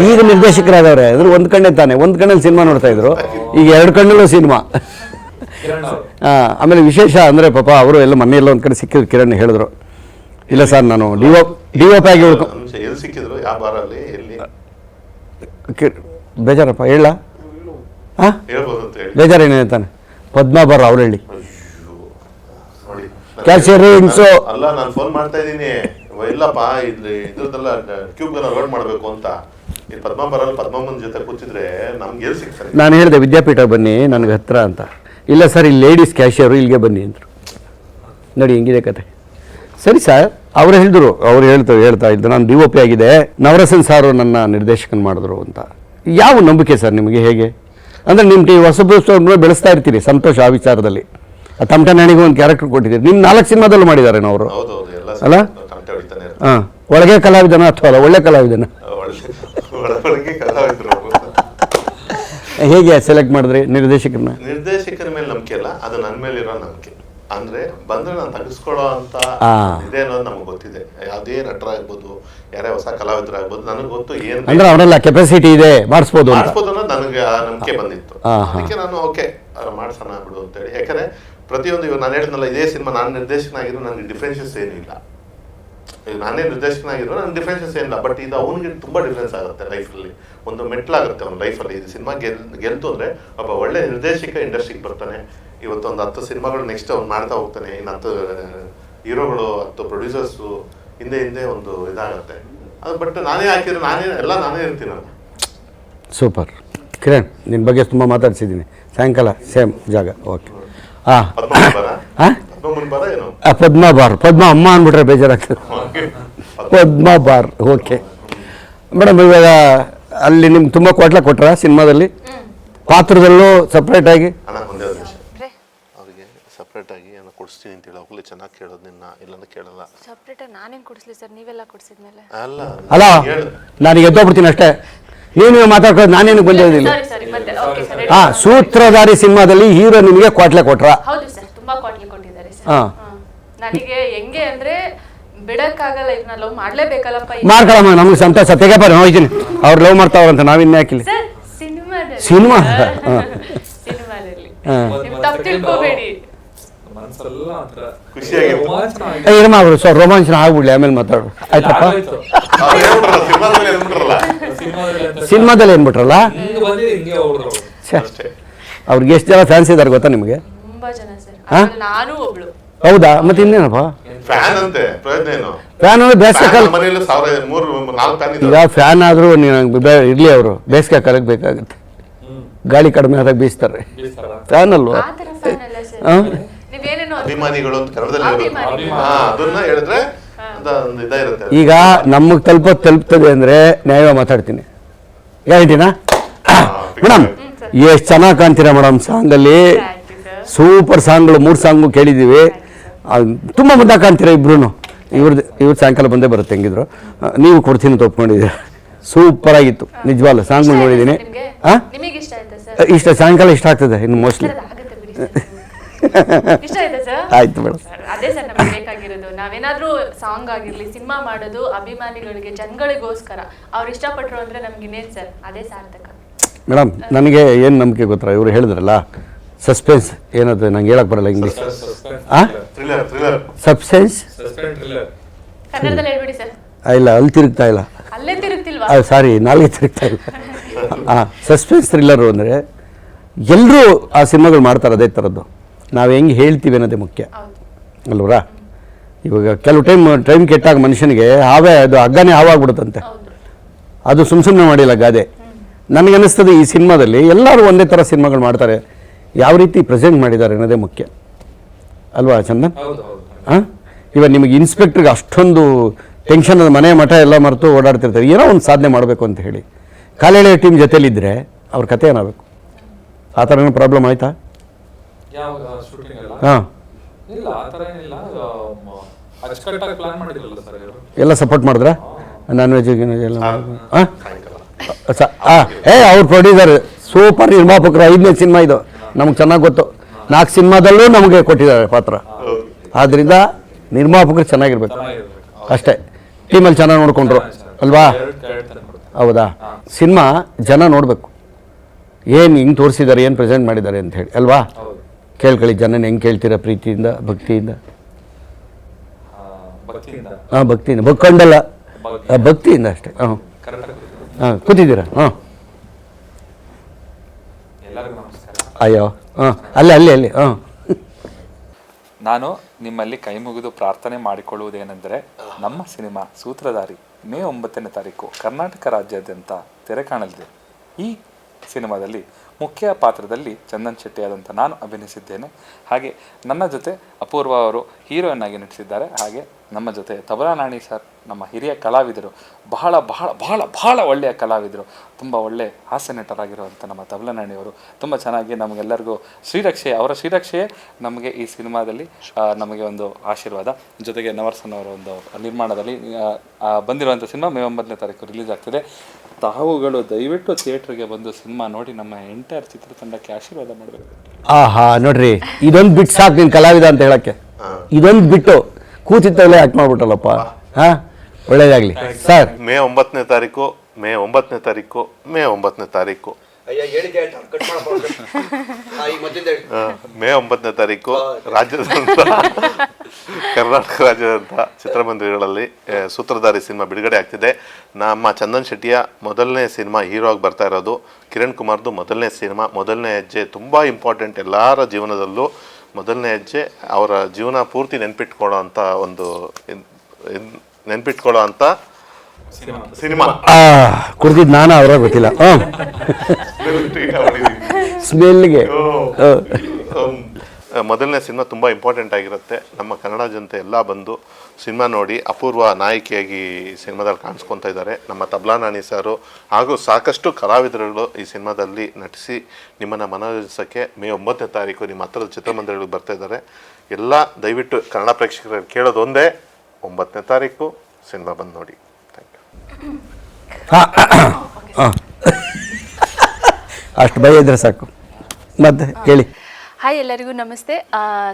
ಈಗ ನಿರ್ದೇಶಕರಾದವ್ರೆ ಅಂದ್ರೆ ಒಂದು ಕಣ್ಣೇ ತಾನೆ ಒಂದು ಕಣ್ಣಲ್ಲಿ ಸಿನಿಮಾ ನೋಡ್ತಾ ಇದ್ರು. ಈಗ ಎರಡು ಕಣ್ಣಲ್ಲೂ ಸಿನಿಮಾ. ಕಿರಣ್ ಅವರು ಆಮೇಲೆ ವಿಶೇಷ ಅಂದ್ರೆ ಪಾಪ ಅವರು ಎಲ್ಲ ಮನೆ ಎಲ್ಲ ಒಂದು ಕಡೆ ಸಿಕ್ಕಿದ್ರು ಕಿರಣ್ ಹೇಳಿದ್ರು. ಇಲ್ಲ ಸರ್ ನಾನು D O D O P ಆಗಿ ಬೇಜಾರಪ್ಪ ಹೇಳ. ಹೇಳಿ. ಬೇಜಾರೇನೇ ತಾನೆ? ಪದ್ಮಾಭರ್ ಅವ್ರು ಅಯ್ಯೋ. Cashier, ಇನ್ಸು. ಅಲ್ಲ ನಾನು ಫೋನ್ ಮಾಡ್ತಾ ಇದ್ದೀನಿ. ಇಲ್ಲಪ್ಪ ಇಲ್ಲಿ ಇದ್ರದ್ದೆಲ್ಲ ಕ್ಯೂಬ್ ಲೋಡ್ ಮಾಡ್ಬೇಕು ಅಂತ. ಈ ಪದ್ಮಾಂಬರಲ್ಲಿ ಪದ್ಮಮ್ಮನ ಜೊತೆ ಕೂತಿದ್ರೆ ನಮ್ಗೆ ಎಲ್ಲಿ ಸಿಗ್ತಾರೆ? ನಾನು ಹೇಳಿದೆ ವಿದ್ಯಾಪೀಠ ಬನ್ನಿ ನನಗೆ ಹತ್ರ ಅಂತ. ಇಲ್ಲ ಸರ್ ಇಲ್ಲಿ ಲೇಡೀಸ್ ಕ್ಯಾಶಿಯರು ಇಲ್ಲಿಗೆ ಬನ್ನಿ ಅಂದರು. ನೋಡಿ ಹೆಂಗಿದೆ ಕತೆ. ಸರಿ ಸರ್ ಅವ್ರು ಹೇಳಿದ್ರು ಅವ್ರು ಹೇಳ್ತಾ ಹೇಳ್ತಾ ಇದ್ದು ನಾನು ಡಿ ಒ ಪಿ ಆಗಿದೆ ನವರಸನ್ ಸಾರು ನನ್ನ ನಿರ್ದೇಶಕನ ಮಾಡಿದ್ರು ಅಂತ. ಯಾವ ನಂಬಿಕೆ ಸರ್ ನಿಮಗೆ ಹೇಗೆ? ಅಂದರೆ ನಿಮ್ಮ ಟಿ ಹೊಸಬ ಬೆಳೆಸ್ತಾ ಇರ್ತೀರಿ ಸಂತೋಷ ಆ ವಿಚಾರದಲ್ಲಿ. ತಮಟ ನಾಣಿಗೂ ಒಂದು ಕ್ಯಾರೆಕ್ಟರ್ ಕೊಟ್ಟಿದ್ದೀರಿ. ನಿಮ್ಮ ನಾಲ್ಕು ಸಿನಿಮಾದಲ್ಲೂ ಮಾಡಿದ್ದಾರೆ ಅವರು? ಅಲ್ಲ? ಹಾಂ ಒಳಗೆ ಕಲಾವಿದನ ಅಥವಾ ಅಲ್ಲ ಒಳ್ಳೆ ಕಲಾವಿದನ. ಹೇಗೆ ಸೆಲೆಕ್ಟ್ ಮಾಡಿದ್ರಿ ನಿರ್ದೇಶಕರನ್ನ? ನಿರ್ದೇಶಕರ ಮೇಲೆ ನಂಬಿಕೆ ಇಲ್ಲ ಅದು ನನ್ನ ಮೇಲೆ ಇರೋ ನಂಬಿಕೆ. ಅಂದ್ರೆ ಬಂದ್ರೆ ನಾನು ತಗಿಸ್ಕೊಳ್ಳೋ ಅಂತ. ಇದೆ ಅನ್ನೋದು ನಮ್ಗೆ ಗೊತ್ತಿದೆ. ಯಾವುದೇ ನಟರಾಗ್ಬೋದು ಯಾರೇ ಹೊಸ ಕಲಾವಿದರಾಗ್ಬೋದು ನನಗೆ ಗೊತ್ತು ಏನು ಅಂದ್ರೆ ಅವರೆಲ್ಲ ಕೆಪಾಸಿಟಿ ಇದೆ ಮಾಡಿಸ್ಬೋದು ಮಾಡಿಸ್ಬೋದು ಅನ್ನೋದು ನನಗೆ ನಂಬಿಕೆ ಬಂದಿತ್ತು. ಅದಕ್ಕೆ ನಾನು ಓಕೆ ಮಾಡಿಸೋಣ ಬಿಡು ಅಂತೇಳಿ. ಯಾಕಂದ್ರೆ ಪ್ರತಿಯೊಂದು ಇವಾಗ ನಾನು ಹೇಳಿದ್ನಲ್ಲ, ಇದೇ ಸಿನಿಮಾ ನಾನು ನಿರ್ದೇಶಕನಾಗಿರೋ ನನಗೆ ಡಿಫ್ರೆನ್ಸಸ್ ಏನಿಲ್ಲ ಇದು ನಾನೇ ನಿರ್ದೇಶಕನಾಗಿರೋ ನನಗೆ ಡಿಫ್ರೆನ್ಸಸ್ ಏನಿಲ್ಲ ಬಟ್ ಇದು ಅವನಿಗೆ ತುಂಬ ಡಿಫ್ರೆನ್ಸ್ ಆಗುತ್ತೆ ಲೈಫಲ್ಲಿ ಒಂದು ಮೆಟ್ಲಾಗುತ್ತೆ ಅವ್ನ ಲೈಫಲ್ಲಿ ಇದು ಸಿನಿಮಾ ಗೆಲ್, ಗೆಲ್ತು ಅಂದರೆ ಒಬ್ಬ ಒಳ್ಳೆ ನಿರ್ದೇಶಕ ಇಂಡಸ್ಟ್ರಿಗೆ ಬರ್ತಾನೆ. ಇವತ್ತು ಒಂದು ಹತ್ತು ಸಿನಿಮಾಗಳು ನೆಕ್ಸ್ಟ್ ಅವ್ನು ಮಾಡ್ತಾ ಹೋಗ್ತಾನೆ. ಇನ್ನು ಹತ್ತು ಹೀರೋಗಳು, ಹತ್ತು ಪ್ರೊಡ್ಯೂಸರ್ಸು ಹಿಂದೆ ಹಿಂದೆ ಒಂದು ಇದಾಗುತ್ತೆ. ಅದು ಬಟ್ ನಾನೇ ಹಾಕಿದ್ರೆ ನಾನೇ, ಎಲ್ಲ ನಾನೇ ಇರ್ತೀನಲ್ಲ ಸೂಪರ್ ಕಿರಣ್ ನಿನ್ನ ಬಗ್ಗೆ ತುಂಬ ಮಾತಾಡ್ಸಿದ್ದೀನಿ. ಸಾಯಂಕಾಲ ಸೇಮ್ ಜಾಗ. ಓಕೆ ಹಾಂ ಪದ್ಮಮ್ಮನ ಬರ ಹಾಂ ಪದ್ಮಮ್ಮನ ಬರ ಏನು? ಪದ್ಮ ಬಾರ್ ಪದ್ಮ ಅಮ್ಮ ಅಂದ್ಬಿಟ್ರೆ ಬೇಜಾರಾಗ್ತದೆ. ಪದ್ಮ ಬಾರ್ ಓಕೆ. ಮೇಡಮ್ ಇವಾಗ ಅಲ್ಲಿ ನಿಮ್ಗೆ ತುಂಬ ಕೊಟ್ಲ ಕೊಟ್ರ ಸಿನಿಮಾದಲ್ಲಿ? ಪಾತ್ರದಲ್ಲೂ ಸಪ್ರೇಟಾಗಿ ಆಗಿ? ಒಂದೇ ಒಂದು ನಿಮಿಷ. ಅವ್ರಿಗೆ ಸಪ್ರೇಟ್ ಆಗಿ ಏನೋ ಕೊಡಿಸ್ತೀನಿ ಅಂತ ಹೇಳಿ. ಅವ್ರಿಗೆ ಚೆನ್ನಾಗಿ ಕೇಳೋದು ನಿನ್ನ ಇಲ್ಲಾಂದ್ರೆ ಕೇಳಲ್ಲ. ಸಪ್ರೇಟಾಗಿ ನಾನೇನು ಕೊಡಿಸ್ಲಿ ಸರ್? ನೀವೆಲ್ಲ ಕೊಡಿಸಿದ್ಮೇಲೆ. ಅಲ್ಲ ಅಲ್ಲ ನಾನು ಎದ್ದೋಗ್ಬಿಡ್ತೀನಿ ಅಷ್ಟೇ. ನೀವು ಮಾತಾಡ್ಕೊಳ್ಳೋದು ನಾನೇನು ಬಂದಿರೋದಿಲ್ಲ? ಹಾಂ ಸೂತ್ರಧಾರಿ ಸಿನಿಮಾದಲ್ಲಿ ಹೀರೋ ನಿಮಗೆ ಕ್ವಾಟ್ಲೆ ಕೊಟ್ರ. ಹೌದು ಸರ್ ತುಂಬಾ ಕ್ವಾಟ್ಲಿ ಕೊಟ್ಟಿದ್ದಾರೆ ಸರ್. ಹಾ. ನನಗೆ ಹೆಂಗೆ ಅಂದ್ರೆ ಬಿಡಕ್ಕಾಗಲ್ಲ ಇದನ್ನ ಲವ್ ಮಾಡ್ಲೇಬೇಕಲ್ಲಪ್ಪ ಈ- ಮಾಡ್ಕೊಳಮ್ಮ ನಮ್ಗೆ ಸಂತೋಷ ತೆಗೆಪ ನೋಯ್ತೀನಿ ಅವ್ರು ಲವ್ ಮಾಡ್ತಾವ್ರಂತ ನಾವಿನ್ನೇ ಹಾಕಿಲ್ಲ. ಸರ್ ಸಿನಿಮಾದಲ್ಲಿ. ಸಿನಿಮಾ? ಹಾ. ಸಿನಿಮಾದಲ್ಲಿ. ಹಾ. ನೀವು ತಪ್ಪು ತಿಳ್ಕೊಬೇಡಿ. ಅವರು ಸೊ ರೋಮಾಂಚನ ಆಗ್ಬಿಡ್ಲಿ ಆಮೇಲೆ ಮಾತಾಡು. ಆಯ್ತಪ್ಪ? ಸಿನಿಮಾದಲ್ಲಿ ಏನ್ಬಿಟ್ರಲ್ಲ ಹಿಂಗ್ ಬಂದಿದ್ದು ಹಿಂಗೆ ಹೋಗ್ಬಿಟ್ರು ಛೆ, ಅಷ್ಟೇ ಅವ್ರಿಗೆ ಎಷ್ಟು ಜನ ಫ್ಯಾನ್ಸ್ ಇದ್ದಾರೆ ಗೊತ್ತಾ ನಿಮಗೆ? ತುಂಬಾ ಜನ ಸರ್. ಹಾ? ಅದ್ರಲ್ಲಿ ನಾನು ಒಬ್ಳು. ಹೌದಾ? ಮತ್ತೆ ಇನ್ನೇನಪ್ಪ? ಫ್ಯಾನ್ ಅಂತೆ ಏನು? ಫ್ಯಾನ್ ಅಂದ್ರೆ ಬೇಸಿಗೆ ಕಾಲ ಮನೆಯಲ್ಲಿ ಸಾವಿರ ಮೂರು ನಾಲ್ಕು ಫ್ಯಾನ್ ಈಗ ಇದಾವೆ ಫ್ಯಾನ್ ಆದರೂ ನೀನು ಇರಲಿ ಅವರು. ಬೇಸಿಗೆ ಕಾಲಕ್ಕೆ ಬೇಕಾಗುತ್ತೆ. ಗಾಳಿ ಕಡಿಮೆ ಆದಾಗ ಬೀಸ್ತಾರೆ. ಬೀಸ್ತಾರ? ಫ್ಯಾನ್ ಅಲ್ವಾ? ಆ ತರ ಫ್ಯಾನ್ ಅಲ್ಲ ಸರ್. ಹಾ? ಅಭಿಮಾನಿಗಳು? ಅಂತ ಕನ್ನಡದಲ್ಲಿ ಹೇಳ್ಬೇಕು ಅಭಿಮಾನಿಗಳು. ಹಾ ಅದನ್ನ ಹೇಳಿದ್ರೆ ಇದಾಗಿರುತ್ತೆ ಈಗ ನಮಗೆ ತಲುಪ ತಲುಪ್ತದೆ ಅಂದ್ರೆ ನ್ಯಾಯ ಮಾತಾಡ್ತೀನಿ. ಗ್ಯಾರಂಟಿನಾ? ಮೇಡಮ್ ಎಷ್ಟು ಚೆನ್ನಾಗಿ ಕಾಣ್ತೀರಾ ಮೇಡಮ್ ಸಾಂಗಲ್ಲಿ. ಸೂಪರ್ ಸಾಂಗ್ಗಳು ಮೂರು ಸಾಂಗು ಕೇಳಿದ್ದೀವಿ ತುಂಬ ಮುದ್ದಾಗಿ ಕಾಣ್ತೀರಾ ಇಬ್ರು ಇವ್ರದ್ದು ಇವ್ರ ಸಾಯಂಕಾಲ ಬಂದೇ ಬರುತ್ತೆ ಹೆಂಗಿದ್ರು. ನೀವು ಕೊಡ್ತೀನಿ ಅಂತ ಒಪ್ಕೊಂಡಿದ್ದೀರಾ? ಸೂಪರ್ ಆಗಿತ್ತು. ನಿಜವಾಗ್ಲು ಆಯ್ತಾ ನೋಡಿದ್ದೀನಿ. ಇಷ್ಟ ಸಾಯಂಕಾಲ ಇಷ್ಟ ಆಗ್ತದೆ ಇನ್ನು ಮೋಸ್ಟ್ಲಿ. ಇಷ್ಟ ಆಯ್ತಾ ಸರ್? ಆಯ್ತು ಮೇಡಮ್. ಸರ್, ಅದೇ ಸರ್ ನಮಗೆ ಬೇಕಾಗಿರೋದು. ನಾವೇನಾದ್ರೂ ಸಾಂಗ್ ಆಗಿರ್ಲಿ ಸಿನಿಮಾ ಮಾಡೋದು ಅಭಿಮಾನಿಗಳಿಗೆ ಜನಗಳಿಗೋಸ್ಕರ ಅವ್ರು ಇಷ್ಟಪಟ್ರು ಅಂದ್ರೆ ನಮ್ಗೆ ಇನ್ನೇನ್ ಸರ್? ಅದೇ ಸಾರ್ಥಕ. ಮೇಡಮ್ ನನಗೆ ಏನು ನಂಬಿಕೆ ಗೊತ್ತಾ? ಇವರು ಹೇಳಿದ್ರಲ್ಲ ಸಸ್ಪೆನ್ಸ್ ಏನದು ನಂಗೆ ಹೇಳಕ್ ಬರಲ್ಲ ಇಂಗ್ಲೀಷ್ ಸಸ್ಪೆನ್ಸ್ ಆ? thriller. ಕನ್ನಡದಲ್ಲಿ ಹೇಳ್ಬಿಡಿ ಸರ್. ಇಲ್ಲ ಅಲ್ಲಿ ತಿರುಗ್ತಾ ಇಲ್ಲ. ಅಲ್ಲೇ ತಿರುಗ್ತಿಲ್ವಾ? ಸಾರಿ ನಾಲ್ಗೆ ತಿರುಗ್ತಾ ಇಲ್ಲ. ಹಾಂ ಸಸ್ಪೆನ್ಸ್ ಥ್ರಿಲ್ಲರು ಅಂದರೆ ಎಲ್ಲರೂ ಆ ಸಿನಿಮಾಗಳು ಮಾಡ್ತಾರೆ ಅದೇ ಥರದ್ದು ನಾವು ಹೆಂಗೆ ಹೇಳ್ತೀವಿ ಅನ್ನೋದೇ ಮುಖ್ಯ. ಹೌದು. ಅಲ್ವರಾ? ಇವಾಗ ಕೆಲವು ಟೈಮ್ ಟೈಮ್ ಕೆಟ್ಟಾಗ ಮನುಷ್ಯನಿಗೆ ಹಾವೇ ಅದು ಹಗ್ಗನೇ ಹಾವಾಗ್ಬಿಡುತ್ತಂತೆ. ಹೌದು. ಅದು ಸುಮ್ಮ ಸುಮ್ಮನೆ ಮಾಡಿಲ್ಲ ಗಾದೆ. ನನಗನ್ನಿಸ್ತದೆ ಈ ಸಿನಿಮಾದಲ್ಲಿ ಎಲ್ಲರೂ ಒಂದೇ ಥರ ಸಿನಿಮಾಗಳು ಮಾಡ್ತಾರೆ. ಯಾವ ರೀತಿ ಪ್ರೆಸೆಂಟ್ ಮಾಡಿದ್ದಾರೆ ಅನ್ನೋದೇ ಮುಖ್ಯ. ಅಲ್ವಾ ಚಂದನ್? ಹೌದು ಹೌದು. ಹಾಂ ಇವಾಗ ನಿಮಗೆ ಇನ್ಸ್ಪೆಕ್ಟ್ರಿಗೆ ಅಷ್ಟೊಂದು ಟೆನ್ಷನ್ ಮನೆ ಮಠ ಎಲ್ಲ ಮರೆತು ಓಡಾಡ್ತಿರ್ತಾರೆ. ಏನೋ ಒಂದು ಸಾಧನೆ ಮಾಡಬೇಕು ಅಂತ ಹೇಳಿ. ಕಾಲೇಳೆ ಟೀಮ್ ಜೊತೆಯಲ್ಲಿದ್ದರೆ ಅವ್ರ ಕತೆ ಏನಾಗಬೇಕು? ಆ ಥರ ಏನೋ ಪ್ರಾಬ್ಲಮ್ ಆಯ್ತಾ? ಹಾಂ. ಇಲ್ಲ ಆ ಏನಿಲ್ಲ. ಅಚ್ಚುಕಟ್ಟಾಗಿ ಪ್ಲಾನ್ ಮಾಡಿದ್ರಲ್ಲ ಸರ್ ಎಲ್ಲ ಸಪೋರ್ಟ್ ಮಾಡಿದ್ರ? ನಾನ್ ವೆಜ್ ಎಲ್ಲ ಏ ಅವ್ರು ಪ್ರೊಡ್ಯೂಸರ್ ಸೂಪರ್ ನಿರ್ಮಾಪಕರು ಐದನೇ ಸಿನಿಮಾ ಇದು. ನಮ್ಗೆ ಚೆನ್ನಾಗಿ ಗೊತ್ತು. ನಾಲ್ಕು ಸಿನಿಮಾದಲ್ಲೂ ನಮಗೆ ಕೊಟ್ಟಿದ್ದಾರೆ ಪಾತ್ರ. ಆದ್ರಿಂದ ನಿರ್ಮಾಪಕರು ಚೆನ್ನಾಗಿರ್ಬೇಕು. ಅಷ್ಟೇ. ಟೀಮಲ್ಲಿ ಚೆನ್ನಾಗಿ ನೋಡಿಕೊಂಡ್ರು. ಅಲ್ವಾ? ಹೌದಾ? ಸಿನಿಮಾ ಜನ ನೋಡಬೇಕು. ಏನು ಹಿಂಗೆ ತೋರಿಸಿದ್ದಾರೆ ಏನು ಪ್ರೆಸೆಂಟ್ ಮಾಡಿದ್ದಾರೆ ಅಂತ ಹೇಳಿ. ಅಲ್ವಾ? ಕೇಳ್ಕೊಳ್ಳಿ ಜನನ ಹೆಂಗೆ ಕೇಳ್ತೀರಾ ಪ್ರೀತಿಯಿಂದ ಭಕ್ತಿಯಿಂದ? ಹಾಂ ಭಕ್ತಿಯಿಂದ. ಬಕ್ಕಂಡಲ್ಲ ಭಕ್ತಿಯಿಂದ. ಅಷ್ಟೇ. ಹಾಂ. ಹಾಂ ಕೂತಿದ್ದೀರಾ? ಹಾಂ. ಅಯ್ಯೋ ಹಾಂ. ಅಲ್ಲೇ ಅಲ್ಲೇ ಅಲ್ಲಿ ಹಾಂ. ನಾನು ನಿಮ್ಮಲ್ಲಿ ಕೈ ಮುಗಿದು ಪ್ರಾರ್ಥನೆ ಮಾಡಿಕೊಳ್ಳುವುದೇನೆಂದರೆ ನಮ್ಮ ಸಿನಿಮಾ ಸೂತ್ರಧಾರಿ ಮೇ ಒಂಬತ್ತನೇ ತಾರೀಕು ಕರ್ನಾಟಕ ರಾಜ್ಯಾದ್ಯಂತ ತೆರೆ ಕಾಣಲಿದೆ ಈ ಸಿನಿಮಾದಲ್ಲಿ ಮುಖ್ಯ ಪಾತ್ರದಲ್ಲಿ ಚಂದನ್ ಶೆಟ್ಟಿ ಆದಂಥ ನಾನು ಅಭಿನಯಿಸಿದ್ದೇನೆ. ಹಾಗೆ ನನ್ನ ಜೊತೆ ಅಪೂರ್ವ ಅವರು ಹೀರೋಯಿನ್ ಆಗಿ ನಟಿಸಿದ್ದಾರೆ. ಹಾಗೆ ನಮ್ಮ ಜೊತೆ ತಬಲಾ ನಾಣಿ ಸರ್ ನಮ್ಮ ಹಿರಿಯ ಕಲಾವಿದರು ಬಹಳ ಬಹಳ ಬಹಳ ಬಹಳ ಒಳ್ಳೆಯ ಕಲಾವಿದರು ತುಂಬ ಒಳ್ಳೆ ಹಾಸ್ಯ ನಟರಾಗಿರುವಂಥ ನಮ್ಮ ತಬಲಾ ನಾಣಿಯವರು ತುಂಬ ಚೆನ್ನಾಗಿ ನಮಗೆಲ್ಲರಿಗೂ ಶ್ರೀರಕ್ಷೆ ಅವರ ಶ್ರೀರಕ್ಷೆಯೇ ನಮಗೆ ಈ ಸಿನಿಮಾದಲ್ಲಿ ನಮಗೆ ಒಂದು ಆಶೀರ್ವಾದ. ಜೊತೆಗೆ ನವರ್ಸನ್ ಅವರ ಒಂದು ನಿರ್ಮಾಣದಲ್ಲಿ ಬಂದಿರುವಂಥ ಸಿನಿಮಾ ಮೇ ಒಂಬತ್ತನೇ ತಾರೀಕು ರಿಲೀಸ್ ಆಗ್ತಿದೆ. ತಾವುಗಳು ದಯವಿಟ್ಟು ಥಿಯೇಟ್ರಿಗೆ ಬಂದು ಸಿನಿಮಾ ನೋಡಿ ನಮ್ಮ ಎಂಟೈರ್ ಚಿತ್ರತಂಡಕ್ಕೆ ಆಶೀರ್ವಾದ ಮಾಡಬೇಕು. ಆಹಾ ನೋಡ್ರಿ ಇದೊಂದು ಬಿಟ್ಟು ಸಾಕು ನೀನು ಕಲಾವಿದ ಅಂತ ಹೇಳಕ್ಕೆ. ಇದೊಂದು ಬಿಟ್ಟು ಕೂತಿತ್ತಲ್ಲೇ ಆಕ್ಟ್ ಮಾಡ್ಬಿಟ್ಟಲ್ಲಪ್ಪ? ಹಾ? ಒಳ್ಳೇದಾಗ್ಲಿ. ಸರ್ ಮೇ ಒಂಬತ್ತನೇ ತಾರೀಕು ಮೇ ಒಂಬತ್ತನೇ ತಾರೀಕು ಮೇ ಒಂಬತ್ತನೇ ತಾರೀಕು. ಮೇ ಒಂಬತ್ತನೇ ತಾರೀಕು ರಾಜ್ಯದಂತ ಕರ್ನಾಟಕ ರಾಜ್ಯದಂತ ಚಿತ್ರಮಂದಿರಗಳಲ್ಲಿ ಸೂತ್ರಧಾರಿ ಸಿನಿಮಾ ಬಿಡುಗಡೆ ಆಗ್ತಿದೆ. ನಮ್ಮ ಚಂದನ್ ಶೆಟ್ಟಿಯ ಮೊದಲನೇ ಸಿನಿಮಾ ಹೀರೋ ಆಗಿ ಬರ್ತಾ ಇರೋದು ಕಿರಣ್ ಕುಮಾರ್ದು ಮೊದಲನೇ ಸಿನಿಮಾ ಮೊದಲನೇ ಹೆಜ್ಜೆ. ತುಂಬ ಇಂಪಾರ್ಟೆಂಟ್ ಎಲ್ಲರ ಜೀವನದಲ್ಲೂ ಮೊದಲನೇ ಹೆಜ್ಜೆ ಅವರ ಜೀವನ ಪೂರ್ತಿ ನೆನ್ಪಿಟ್ಕೊಳ್ಳೋ ಅಂತ ಒಂದು ನೆನ್ಪಿಟ್ಕೊಳ್ಳೋ ಅಂತ ಸಿನಿಮಾ. ಕುಡ್ದಿದ್ದು ನಾನು ಅವರ ಗೊತ್ತಿಲ್ಲ. ಸ್ಮೆಲ್ಗೆ ಮೊದಲನೇ ಸಿನಿಮಾ ತುಂಬ ಇಂಪಾರ್ಟೆಂಟ್ ಆಗಿರುತ್ತೆ. ನಮ್ಮ ಕನ್ನಡ ಜನತೆ ಎಲ್ಲ ಬಂದು ಸಿನಿಮಾ ನೋಡಿ ಅಪೂರ್ವ ನಾಯಕಿಯಾಗಿ ಸಿನಿಮಾದಲ್ಲಿ ಕಾಣಿಸ್ಕೊತಾ ಇದ್ದಾರೆ. ನಮ್ಮ ತಬ್ಲಾ ನಾಣಿ ಸಾರು ಹಾಗೂ ಸಾಕಷ್ಟು ಕಲಾವಿದರುಗಳು ಈ ಸಿನಿಮಾದಲ್ಲಿ ನಟಿಸಿ ನಿಮ್ಮನ್ನು ಮನೋರಂಜಿಸೋಕ್ಕೆ ಮೇ ಒಂಬತ್ತನೇ ತಾರೀಕು ನಿಮ್ಮ ಹತ್ತಿರದ ಚಿತ್ರಮಂದಿರಗಳಿಗೆ ಬರ್ತಾ ಇದ್ದಾರೆ. ಎಲ್ಲ ದಯವಿಟ್ಟು ಕನ್ನಡ ಪ್ರೇಕ್ಷಕರು ಕೇಳೋದೊಂದೇ ಒಂಬತ್ತನೇ ತಾರೀಕು ಸಿನಿಮಾ ಬಂದು ನೋಡಿ. ಥ್ಯಾಂಕ್ ಯು ಅಷ್ಟು ಭಯ ಇದ್ರೆ ಸಾಕು. ಮತ್ತೆ ಹೇಳಿ ಹಾಯ್ ಎಲ್ಲರಿಗೂ ನಮಸ್ತೆ.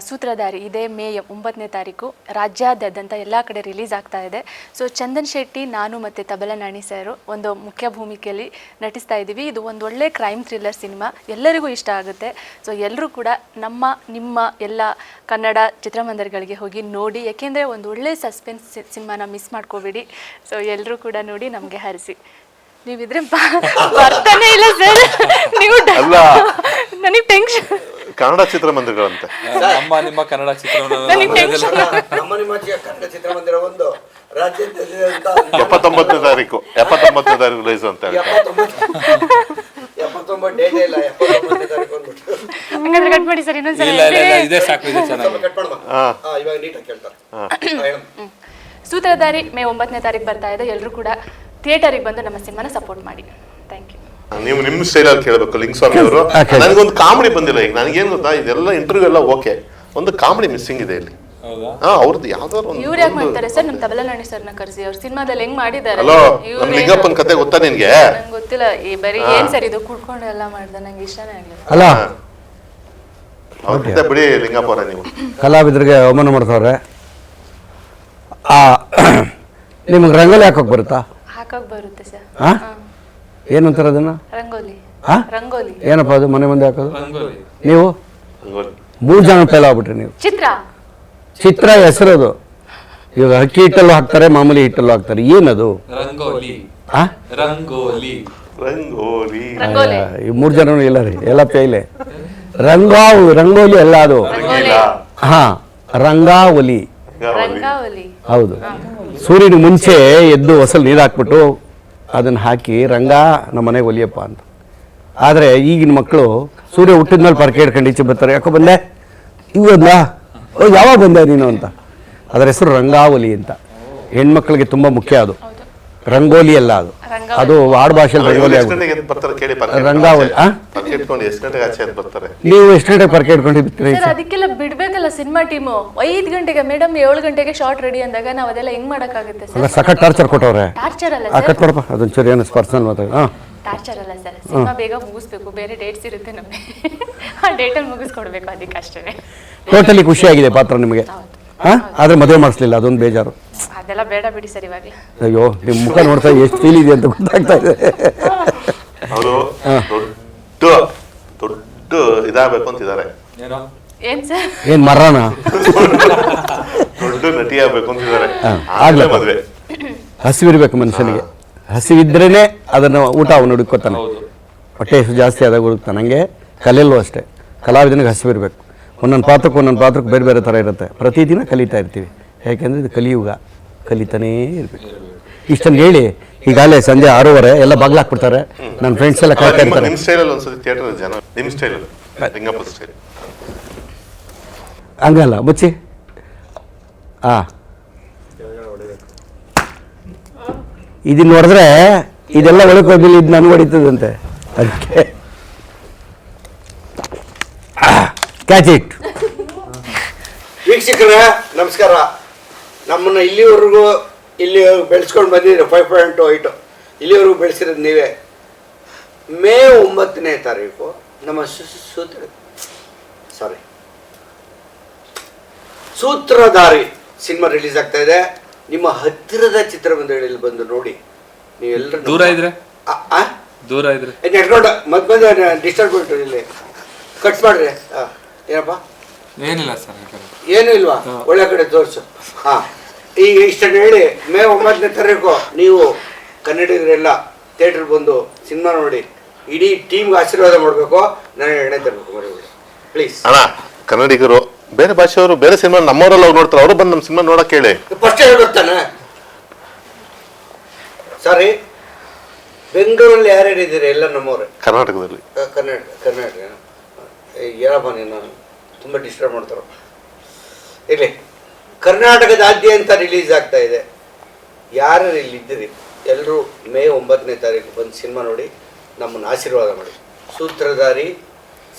ಸೂತ್ರಧಾರಿ ಇದೇ ಮೇ ಒಂಬತ್ತನೇ ತಾರೀಕು. ರಾಜ್ಯಾದ್ಯಂತ ಎಲ್ಲ ಕಡೆ ರಿಲೀಸ್ ಆಗ್ತಾ ಇದೆ. ಸೊ ಚಂದನ್ ಶೆಟ್ಟಿ ನಾನು ಮತ್ತು ತಬಲ ನಾಣಿ ಸರ್ ಒಂದು ಮುಖ್ಯ ಭೂಮಿಕೆಯಲ್ಲಿ ನಟಿಸ್ತಾ ಇದ್ದೀವಿ. ಇದು ಒಂದು ಒಳ್ಳೆ ಕ್ರೈಮ್ ಥ್ರಿಲ್ಲರ್ ಸಿನಿಮಾ. ಎಲ್ಲರಿಗೂ ಇಷ್ಟ ಆಗುತ್ತೆ. ಸೊ ಎಲ್ಲರೂ ಕೂಡ ನಮ್ಮ ನಿಮ್ಮ ಎಲ್ಲ ಕನ್ನಡ ಚಿತ್ರಮಂದಿರಗಳಿಗೆ ಹೋಗಿ ನೋಡಿ ಯಾಕೆಂದರೆ ಒಂದು ಒಳ್ಳೆ ಸಸ್ಪೆನ್ಸ್ ಸಿನಿಮಾನ ಮಿಸ್ ಮಾಡ್ಕೋಬೇಡಿ. ಸೊ ಎಲ್ಲರೂ ಕೂಡ ನೋಡಿ ನಮಗೆ ಹರಿಸಿ. ನೀವಿದ್ರೆ ಬರ್ತಾನೆ ಇಲ್ಲ ಸರ್. ನೀವು. ನನಗೆ ಟೆನ್ಷನ್ ಕನ್ನಡ ಚಿತ್ರಮಂದಿರಗಳಂತೆ. ನಮ್ಮ ನಿಮ್ಮ ಕನ್ನಡ ಟೆನ್ಷನ್ ನಮ್ಮ ನಿಮ್ಮ ಕನ್ನಡ ಚಿತ್ರಮಂದಿರ ಒಂದು ಎಪ್ಪತ್ತೊಂಬತ್ತನೇ ತಾರೀಕು ಎಪ್ಪತ್ತೊಂಬತ್ತನೇ ತಾರೀಕು ರಿಲೀಸ್ ಅಂತ ಹೇಳ್ತಾರೆ. ಎಪ್ಪತ್ತೊಂಬತ್ತು ಎಪ್ಪತ್ತೊಂಬತ್ತು ಡೇಟ್ ಇಲ್ಲ ಎಪ್ಪತ್ತೊಂಬತ್ತನೇ ತಾರೀಕು ಅಂದ್ಬಿಟ್ಟು. ಹಂಗಾದ್ರೆ ಕಟ್ ಮಾಡಿ ಸರ್ ಇನ್ನೊಂದ್ಸಲ. ಇಲ್ಲ ಇಲ್ಲ ಇಲ್ಲ ಇದೇ ಸಾಕು ಇದೆ ಚೆನ್ನಾಗಿ. ಕಟ್ ಮಾಡಮ್ಮ ಹಾ. ಹಾ ಇವಾಗ ನೀಟಾಗಿ ಕೇಳ್ತಾರೆ ಹಾ, ಸೂತ್ರಧಾರಿ ಮೇ ಒಂಬತ್ತನೇ ತಾರೀಕು ಬರ್ತಾ ಇದೆ. ಎಲ್ಲರೂ ಕೂಡ ಥಿಯೇಟರಿಗೆ ಬಂದು ನಮ್ಮ ಸಿನಿಮಾನ ಸಪೋರ್ಟ್ ಮಾಡಿ. ಥ್ಯಾಂಕ್ ಯು ನೀವು ನಿಮ್ಮ ಸ್ಟೈಲಲ್ಲಿ ಕೇಳಬೇಕು ಲಿಂಗ್ ಸ್ವಾಮಿ ಅವರು. ನನಗೊಂದು ಕಾಮಿಡಿ ಬಂದಿಲ್ಲ ಈಗ. ನನಗೇನು ಗೊತ್ತಾ? ಇದೆಲ್ಲ ಇಂಟರ್ವ್ಯೂ ಎಲ್ಲ ಓಕೆ ಒಂದು ಕಾಮಿಡಿ ಮಿಸ್ಸಿಂಗ್ ಇದೆ ಇಲ್ಲಿ. ಹೌದಾ? ಹಾ ಅವ್ರದ್ದು ಯಾವ್ದಾದ್ರು ಒಂದು ಇವ್ರು ಯಾಕೆ ಮಾಡ್ತಾರೆ ಸರ್? ನಮ್ಮ ತಬಲನಾಣಿ ಸರ್ನ ಕರೆಸಿ. ಅವ್ರ ಸಿನಿಮಾದಲ್ಲಿ ಹೆಂಗ್ ಮಾಡಿದ್ದಾರೆ? ಹಲೋ ನಮ್ಮ ಲಿಂಗಪ್ಪನ ಕತೆ ಗೊತ್ತಾ ನಿನ್ಗೆ? ನಂಗೆ ಗೊತ್ತಿಲ್ಲ. ಈ ಬರೀ ಏನ್ ಸರ್ ಇದು? ಕುಡ್ಕೊಂಡು ಎಲ್ಲ ಮಾಡ್ದೆ. ನಂಗೆ ಇಷ್ಟನೇ ಆಗ್ಲಿಲ್ಲ. ಅಲ್ಲ. ಅವ್ರ ಕತೆ ಬಿಡಿ ಲಿಂಗಪ್ಪ ಅವರೇ ನೀವು. ಕಲಾವಿದರಿಗೆ ಅವಮಾನ ಮಾಡ್ತಾವ್ರೆ ಆ ನಿಮ್ಗೆ ರಂಗೋಲಿ ಹಾಕೋಕೆ ಬರುತ್ತಾ? ಹಾಕಕ್ ಬರುತ್ತೆ ಸರ್. ಹಾ. ಏನಂತಾರೆ ಅದನ್ನು? ರಂಗೋಲಿ. ಹಾ ರಂಗೋಲಿ. ಏನಪ್ಪ ಅದು ಮನೆ ಮುಂದೆ ಹಾಕೋದು? ರಂಗೋಲಿ. ನೀವು? ಮೂರು ಜನ ಫೇಲ್ ಆಗ್ಬಿಟ್ರಿ ನೀವು. ಚಿತ್ರ. ಚಿತ್ರ ಹೆಸರದು. ಇವಾಗ ಅಕ್ಕಿ ಹಿಟ್ಟಲ್ಲೂ ಹಾಕ್ತಾರೆ ಮಾಮೂಲಿ ಹಿಟ್ಟಲ್ಲೂ ಹಾಕ್ತಾರೆ. ಏನದು? ರಂಗೋಲಿ. ಆ? ರಂಗೋಲಿ. ರಂಗೋಲಿ. ರಂಗೋಲಿ. ಈ ಮೂರು ಜನನು ಇಲ್ಲ ರೀ. ಎಲ್ಲ ಪೇಲೆ ರಂಗಾವು ರಂಗೋಲಿ ಅಲ್ಲ ಅದು. ರಂಗೋಲಿ. ಹಾ ರಂಗಾವಲಿ. ರಂಗಾವಲಿ. ಹೌದು. ಸೂರ್ಯನ ಮುಂಚೆ ಎದ್ದು ಹೊಸಲು ನೀರು ಹಾಕ್ಬಿಟ್ಟು ಅದನ್ನು ಹಾಕಿ ರಂಗ ನಮ್ಮ ಮನೆಗೆ ಒಲಿಯಪ್ಪ ಅಂತ. ಆದರೆ ಈಗಿನ ಮಕ್ಕಳು ಸೂರ್ಯ ಹುಟ್ಟಿದ ಮೇಲೆ ಪರಕೆ ಹಿಡ್ಕೊಂಡು ಈಚೆ ಬರ್ತಾರೆ. ಯಾಕೋ ಬಂದೆ? ಇವು ಯಾವಾಗ ಬಂದೆ ನೀನು ಅಂತ. ಅದರ ಹೆಸರು ರಂಗಾವಲಿ ಅಂತ. ಹೆಣ್ಮಕ್ಳಿಗೆ ತುಂಬ ಮುಖ್ಯ ಅದು. ರಂಗೋಲಿ ಅಲ್ಲ ಅದು. ಅದು ಆಡು ಭಾಷೆಯಲ್ಲಿ ರಂಗೋಲಿ ರಂಗಾವಲಿ ನೀವು ಗಂಟೆಗೆ? ಪರ್ಕೆ ಇಟ್ಕೊಂಡು. ಎಷ್ಟು ಗಂಟೆಗೆ ಪರ್ಕೆ ಸರ್ ಅದಕ್ಕೆಲ್ಲ ಬಿಡ್ಬೇಕಲ್ಲ ಸಿನಿಮಾ ಟೀಮು. ಐದು ಗಂಟೆಗೆ ಮೇಡಮ್ ಏಳು ಗಂಟೆಗೆ ಶಾರ್ಟ್ ರೆಡಿ ಅಂದಾಗ ನಾವು ಅದೆಲ್ಲ ಹೆಂಗ್ ಮಾಡಕ್ಕಾಗುತ್ತೆ ಅಲ್ಲ ಸಖತ್ ಟಾರ್ಚರ್ ಕೊಟ್ಟವ್ರೆ. ಟಾರ್ಚರ್ ಅಲ್ಲ ಕಟ್ ಕೊಡಪ್ಪ ಅದೊಂದು ಚೂರು ಏನೋ ಪರ್ಸನಲ್ ಮಾತಾಡಿ ಹಾಂ. ಟಾರ್ಚರ್ ಅಲ್ಲ ಸರ್. ಸಿನಿಮಾ ಬೇಗ ಮುಗಿಸ್ಬೇಕು. ಬೇರೆ ಡೇಟ್ಸ್ ಇರುತ್ತೆ ನಮಗೆ. ಆ ಡೇಟಲ್ಲಿ ಮುಗಿಸ್ಕೊಡ್ಬೇಕು ಅದಕ್ಕೆ ಅಷ್ಟೇ. ಟೋಟಲಿ ಖುಷಿಯಾಗಿದೆ ಪಾತ್ರ ನಿಮಗೆ. ಹಾಂ? ಆದರೆ ಮದುವೆ ಮಾಡಿಸ್ಲಿಲ್ಲ ಅದೊಂದು ಬೇಜಾರು. ಅದೆಲ್ಲ ಬೇಡ ಬಿಡಿ ಸರ್ ಇವಾಗ ಅಯ್ಯೋ ನಿಮ್ಮ ಮುಖ ನೋಡ್ತಾ ಎಷ್ಟು ಫೀಲ್ ಇದೆ ಅಂತ ಗೊತ್ತಾಗ್ತಾ ಇದೆ. ಅವರು ದೊಡ್ಡ ದೊಡ್ಡ ಇದಾಗಬೇಕು ಅಂತಿದ್ದಾರೆ. ಏನೋ? ಏನ್ ಸರ್? ಏನು ಮರಣ ದೊಡ್ಡ ನಟಿ ಆಗ್ಬೇಕು ಅಂತಿದ್ದಾರೆ. ಆಗ್ಲೇ ಮದುವೆ. ಹಸಿವಿರ್ಬೇಕು ಮನುಷ್ಯನಿಗೆ. ಹಸಿವಿದ್ರೇನೆ ಅದನ್ನು ಊಟ ಅವನು ಹುಡುಕೋತಾನೆ ಹೌದು. ಹೊಟ್ಟೆ ಜಾಸ್ತಿ ಆದಾಗ ಹುಡುಕ್ತಾನೆ. ಹಂಗೆ ಕಲೆಯಲ್ಲೂ ಅಷ್ಟೇ. ಕಲಾವಿದನಿಗೆ ಹಸಿವಿರ್ಬೇಕು. ಒಂದೊಂದು ಪಾತ್ರಕ್ಕೆ ಒಂದೊಂದು ಪಾತ್ರಕ್ಕೆ ಬೇರೆ ಬೇರೆ ಥರ ಇರುತ್ತೆ. ಪ್ರತಿದಿನ ಕಲಿತಾ ಇರ್ತೀವಿ. ಯಾಕೆಂದರೆ ಇದು ಕಲಿಯುಗ. ಕಲಿತಾನೇ ಇರಬೇಕು. ಇಷ್ಟನ್ನು ಹೇಳಿ ಈಗಾಗಲೇ ಸಂಜೆ ಆರೂವರೆ ಎಲ್ಲ ಬಾಗ್ಲು ಹಾಕ್ಬಿಡ್ತಾರೆ. ನನ್ನ ಫ್ರೆಂಡ್ಸ್ ಎಲ್ಲ ಕಾಯ್ತಾ ಇರ್ತಾರೆ. ಹಂಗಲ್ಲ ಮುಚ್ಚಿ. ಹಾಂ ಇದನ್ನ ನೋಡಿದ್ರೆ ಇದೆಲ್ಲ ಒಳಗೆ ಹೋಗಿಲ್ಲ ಇದು ನನಗೆ ಹೊಡಿತದಂತೆ. ಅದಕ್ಕೆ. ಇಟ್ ವೀಕ್ಷಕರೇ ನಮಸ್ಕಾರ. ನಮ್ಮನ್ನ ಇಲ್ಲಿವರೆಗೂ ಇಲ್ಲಿ ಬೆಳೆಸ್ಕೊಂಡು ಬಂದಿದ್ದೀರಿ ಫೈವ್ ಪಾಯಿಂಟ್ ಏಯ್ಟು ಇಲ್ಲಿವರೆಗೂ ಬೆಳೆಸಿರೋದು ನೀವೇ. ಮೇ ಒಂಬತ್ತನೇ ತಾರೀಕು ನಮ್ಮ ಸೂತ್ರ ಸಾರಿ ಸೂತ್ರಧಾರಿ ಸಿನಿಮಾ ರಿಲೀಸ್ ಆಗ್ತಾ ಇದೆ. ನಿಮ್ಮ ಹತ್ತಿರದ ಚಿತ್ರಮಂದಿರಗಳಲ್ಲಿ ಬಂದು ನೋಡಿ. ನೀವೆಲ್ಲರೂ ದೂರ ಇದ್ರೆ? ದೂರ ಇದ್ರೆ? ಏ, ನೆಟ್ಕೊಂಡು ಮತ್ತೆ ಬಂದು ಡಿಸ್ಟರ್ಬ್ ಇಲ್ಲಿ. ಕಟ್ ಮಾಡ್ರಿ. ಆ, ಏನಪ್ಪ? ಏನಿಲ್ಲ ಸರ್ ಏನು ಇಲ್ವಾ? ಒಳ್ಳೆ ಕಡೆ ತೋರಿಸು. ಹಾ. ಈಗ ಇಷ್ಟನ್ನು ಹೇಳಿ ಮೇ ಒಂಬತ್ತನೇ ತಾರೀಕು ನೀವು ಕನ್ನಡಿಗರೆಲ್ಲ ಥಿಯೇಟ್ರ್ ಬಂದು ಸಿನಿಮಾ ನೋಡಿ ಇಡೀ ಟೀಮ್ಗೆ ಆಶೀರ್ವಾದ ಮಾಡಬೇಕು. ನಾನು ಎಣ್ಣೆ ತರಬೇಕು ಮರಿಬೇಡಿ ಪ್ಲೀಸ್ ಅಣ್ಣ ಕನ್ನಡಿಗರು ಬೇರೆ ಭಾಷೆಯವರು ಬೇರೆ ಸಿನಿಮಾ ನಮ್ಮವರೆಲ್ಲ ಅವ್ರು ನೋಡ್ತಾರೆ. ಅವರು ಬಂದು ನಮ್ಮ ಸಿನಿಮಾ ನೋಡಕ್ಕೆ ಹೇಳಿ. ಫಸ್ಟ್ ಹೇಳ್ಬಿಡ್ತಾನೆ ಸಾರಿ ಬೆಂಗಳೂರಲ್ಲಿ ಯಾರ್ಯಾರು ಇದ್ದೀರಿ ಎಲ್ಲ ನಮ್ಮವ್ರೆ. ಕರ್ನಾಟಕದಲ್ಲಿ. ಕರ್ನಾಟಕ ಕರ್ನಾಟಕ. ಏನಪ್ಪ ನೀನು? ತುಂಬ ಡಿಸ್ಟರ್ಬ್ ಮಾಡ್ತಾರ? ಇರಲಿ. ಕರ್ನಾಟಕದಾದ್ಯಂತ ರಿಲೀಸ್ ಆಗ್ತಾ ಇದೆ. ಯಾರು ಇಲ್ಲಿದ್ದೀರಿ ಎಲ್ಲರೂ ಮೇ ಒಂಬತ್ತನೇ ತಾರೀಕು ಬಂದು ಸಿನಿಮಾ ನೋಡಿ ನಮ್ಮನ್ನು ಆಶೀರ್ವಾದ ಮಾಡಿ. ಸೂತ್ರಧಾರಿ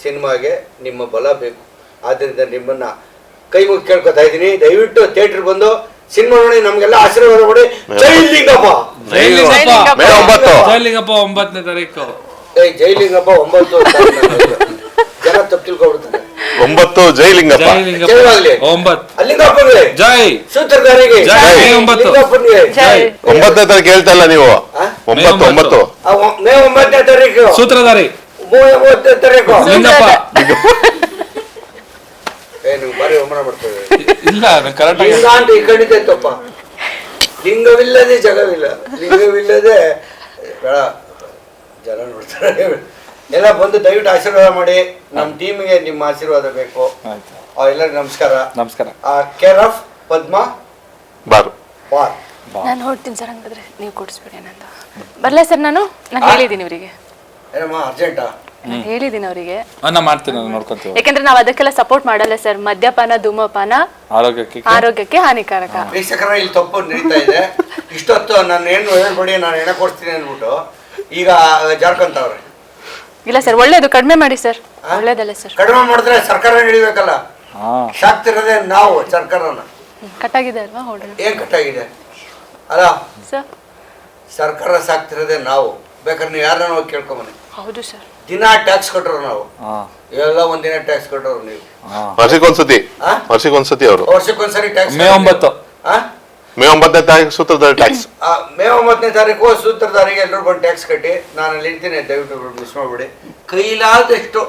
ಸಿನಿಮಾಗೆ ನಿಮ್ಮ ಬಲ ಬೇಕು. ಆದ್ದರಿಂದ ನಿಮ್ಮನ್ನು ಕೈ ಮುಗಿ ಕೇಳ್ಕೊತಾ ಇದ್ದೀನಿ. ದಯವಿಟ್ಟು ಥಿಯೇಟ್ರ್ ಬಂದು ಸಿನಿಮಾ ನೋಡಿ ನಮಗೆಲ್ಲ ಆಶೀರ್ವಾದ ಮಾಡಿ. ಜೈಲಿಂಗಪ್ಪ ಜೈಲಿಂಗಪ್ಪ ಒಂಬತ್ತನೇ ತಾರೀಕು. ಏ ಜೈಲಿಂಗಪ್ಪ ಒಂಬತ್ತು ಜನ ತಪ್ಪು ತಿಳ್ಕೊಬಿಡ್ತಾರೆ ಒಂಬತ್ತು ಜೈಲಿಂಗಪ್ಪ ಜೈಲಿಂಗಪ್ಪ ಜಯವಾಗ್ಲಿ. ಒಂಬತ್ತು. ಅಲ್ಲಿಂಗಪ್ಪನಿಗೆ ಜೈ. ಸೂತ್ರಧಾರಿಗೆ. ಜೈ. ಒಂಬತ್ತು. ಲಿಂಗಪ್ಪನಿಗೆ ಜೈ. ಒಂಬತ್ತನೇ ತಾರೀಕು ಹೇಳ್ತಾ ಇಲ್ಲ ನೀವು? ಆ? ಒಂಬತ್ತು ಮೇ ಒಂಬತ್ತು. ಆ ಒ- ಮೇ ಒಂಬತ್ತನೇ ತಾರೀಕು. ಸೂತ್ರಧಾರಿ. ಮೇ ಒಂಬತ್ತನೇ ತಾರೀಕು. ಲಿಂಗಪ್ಪ. ಏ ನೀವು ಬಾರಿ ಅವಮಾನ ಮಾಡ್ತೇವೆ ಇಲ್ಲ ಕರೆಕ್ಟ್ ಲಿಂಗ ಅಂತ ಈ ಕಣಿದೆ ತಪ್ಪ ಲಿಂಗವಿಲ್ಲದೆ ಜಗವಿಲ್ಲ. ಲಿಂಗವಿಲ್ಲದೆ ಬೇಡ. ಜನ ನೋಡ್ತಾರೆ. ಎಲ್ಲ ಬಂದು ದಯವಿಟ್ಟು ಆಶೀರ್ವಾದ ಮಾಡಿ ನಮ್ಮ ಟೀಮಿಗೆ ನಿಮ್ಮ ಆಶೀರ್ವಾದ ಬೇಕು. ಆಯ್ತು. ಎಲ್ಲರಿಗೂ ನಮಸ್ಕಾರ. ನಮಸ್ಕಾರ. ಕೇರ್ ಆಫ್ ಪದ್ಮ ಬಾರು. ಬಾರ್ ನಾನು ಹೊರಡ್ತೀನಿ ಸರ್ ಹಂಗಾದ್ರೆ ನೀವು ಕೊಡಿಸ್ಬಿಡಿ ಅಂತ ಬರಲೇ ಸರ್ ನಾನು? ನಾನು ಹೇಳಿದ್ದೀನಿ ಇವರಿಗೆ ಏನಮ್ಮ ಅರ್ಜೆಂಟಾ ನಾನು ಹೇಳಿದ್ದೀನಿ ಅವರಿಗೆ. ನಾ ಮಾಡ್ತೀನಿ ನಾನು ನೋಡ್ಕೊಂತೀವಿ ಯಾಕಂದ್ರೆ ನಾವು ಅದಕ್ಕೆಲ್ಲ ಸಪೋರ್ಟ್ ಮಾಡಲ್ಲ ಸರ್ ಮದ್ಯಪಾನ ಧೂಮಪಾನ ಆರೋಗ್ಯಕ್ಕೆ? ಆರೋಗ್ಯಕ್ಕೆ ಹಾನಿಕಾರಕ. ವೀಕ್ಷಕರ ಇಲ್ಲಿ ತಪ್ಪು ನಡೀತಾ ಇದೆ. ಇಷ್ಟೊತ್ತು ನಾನು ಏನು ಹೇಳ್ಬೇಡಿ ನಾನು ಎಣ್ಣೆ ಕೊಡ್ತೀನಿ ಅಂದ್ಬಿಟ್ಟು ಈಗ ಜಾರ್ಕೊಂತವ್ರೆ ಇಲ್ಲ ಸರ್ ಒಳ್ಳೇದು ಕಡಿಮೆ ಮಾಡಿ ಸರ್. ಒಳ್ಳೇದಲ್ಲ ಸರ್. ಕಡಿಮೆ ಮಾಡಿದ್ರೆ ಸರ್ಕಾರ ಹಿಡಿಬೇಕಲ್ಲ ಹಾ. ಸಾಕ್ತಿರೋದೇ ನಾವು ಸರ್ಕಾರನ. ಕಟ್ಟಾಗಿದೆ ಅಲ್ವಾ? ಏನ್ ಕಟ್ಟಾಗಿದೆ? ಅಲ್ಲ ಸರ್. ಸರ್ಕಾರ ಸಾಕ್ತಿರೋದೇ ನಾವು. ಬೇಕಾದ್ರೆ ನೀವು ಯಾರನ್ನ ಹೋಗಿ ಕೇಳ್ಕೊಂಬನ್ನಿ. ಹೌದು ಸರ್. ದಿನ ಟ್ಯಾಕ್ಸ್ ಕಟ್ಟರು ನಾವು. ಹಾ. ಎಲ್ಲ ಒಂದಿನ ಟ್ಯಾಕ್ಸ್ ಕಟ್ಟೋರು ನೀವು. ಹಾ. ವರ್ಷಕ್ಕೊಂದ್ಸತಿ. ಆ? ವರ್ಷಕ್ಕೊಂದ್ಸತಿ ಅವರು. ವರ್ಷಕ್ಕೊಂದ್ಸರಿ ಟ್ಯಾಕ್ಸ್ ಮೇ ಒಂಬತ್ತು. ಮೇ ಒಂಬತ್ತನೇ ತಾರೀಕು ಸೂತ್ರಧಾರಿ ಟ್ಯಾಕ್ಸ್ ಮೇ ಒಂಬತ್ತನೇ ತಾರೀಕು ಸೂತ್ರಧಾರಿಗೆ ಎಲ್ಲರೂ ಬಂದು ಟ್ಯಾಕ್ಸ್ ಕಟ್ಟಿ. ನಾನು ಅಲ್ಲಿ ಇರ್ತೀನಿ ದಯವಿಟ್ಟು ಮಿಸ್ ಮಾಡ್ಬಿಡಿ. ಕೈಲಾದಷ್ಟು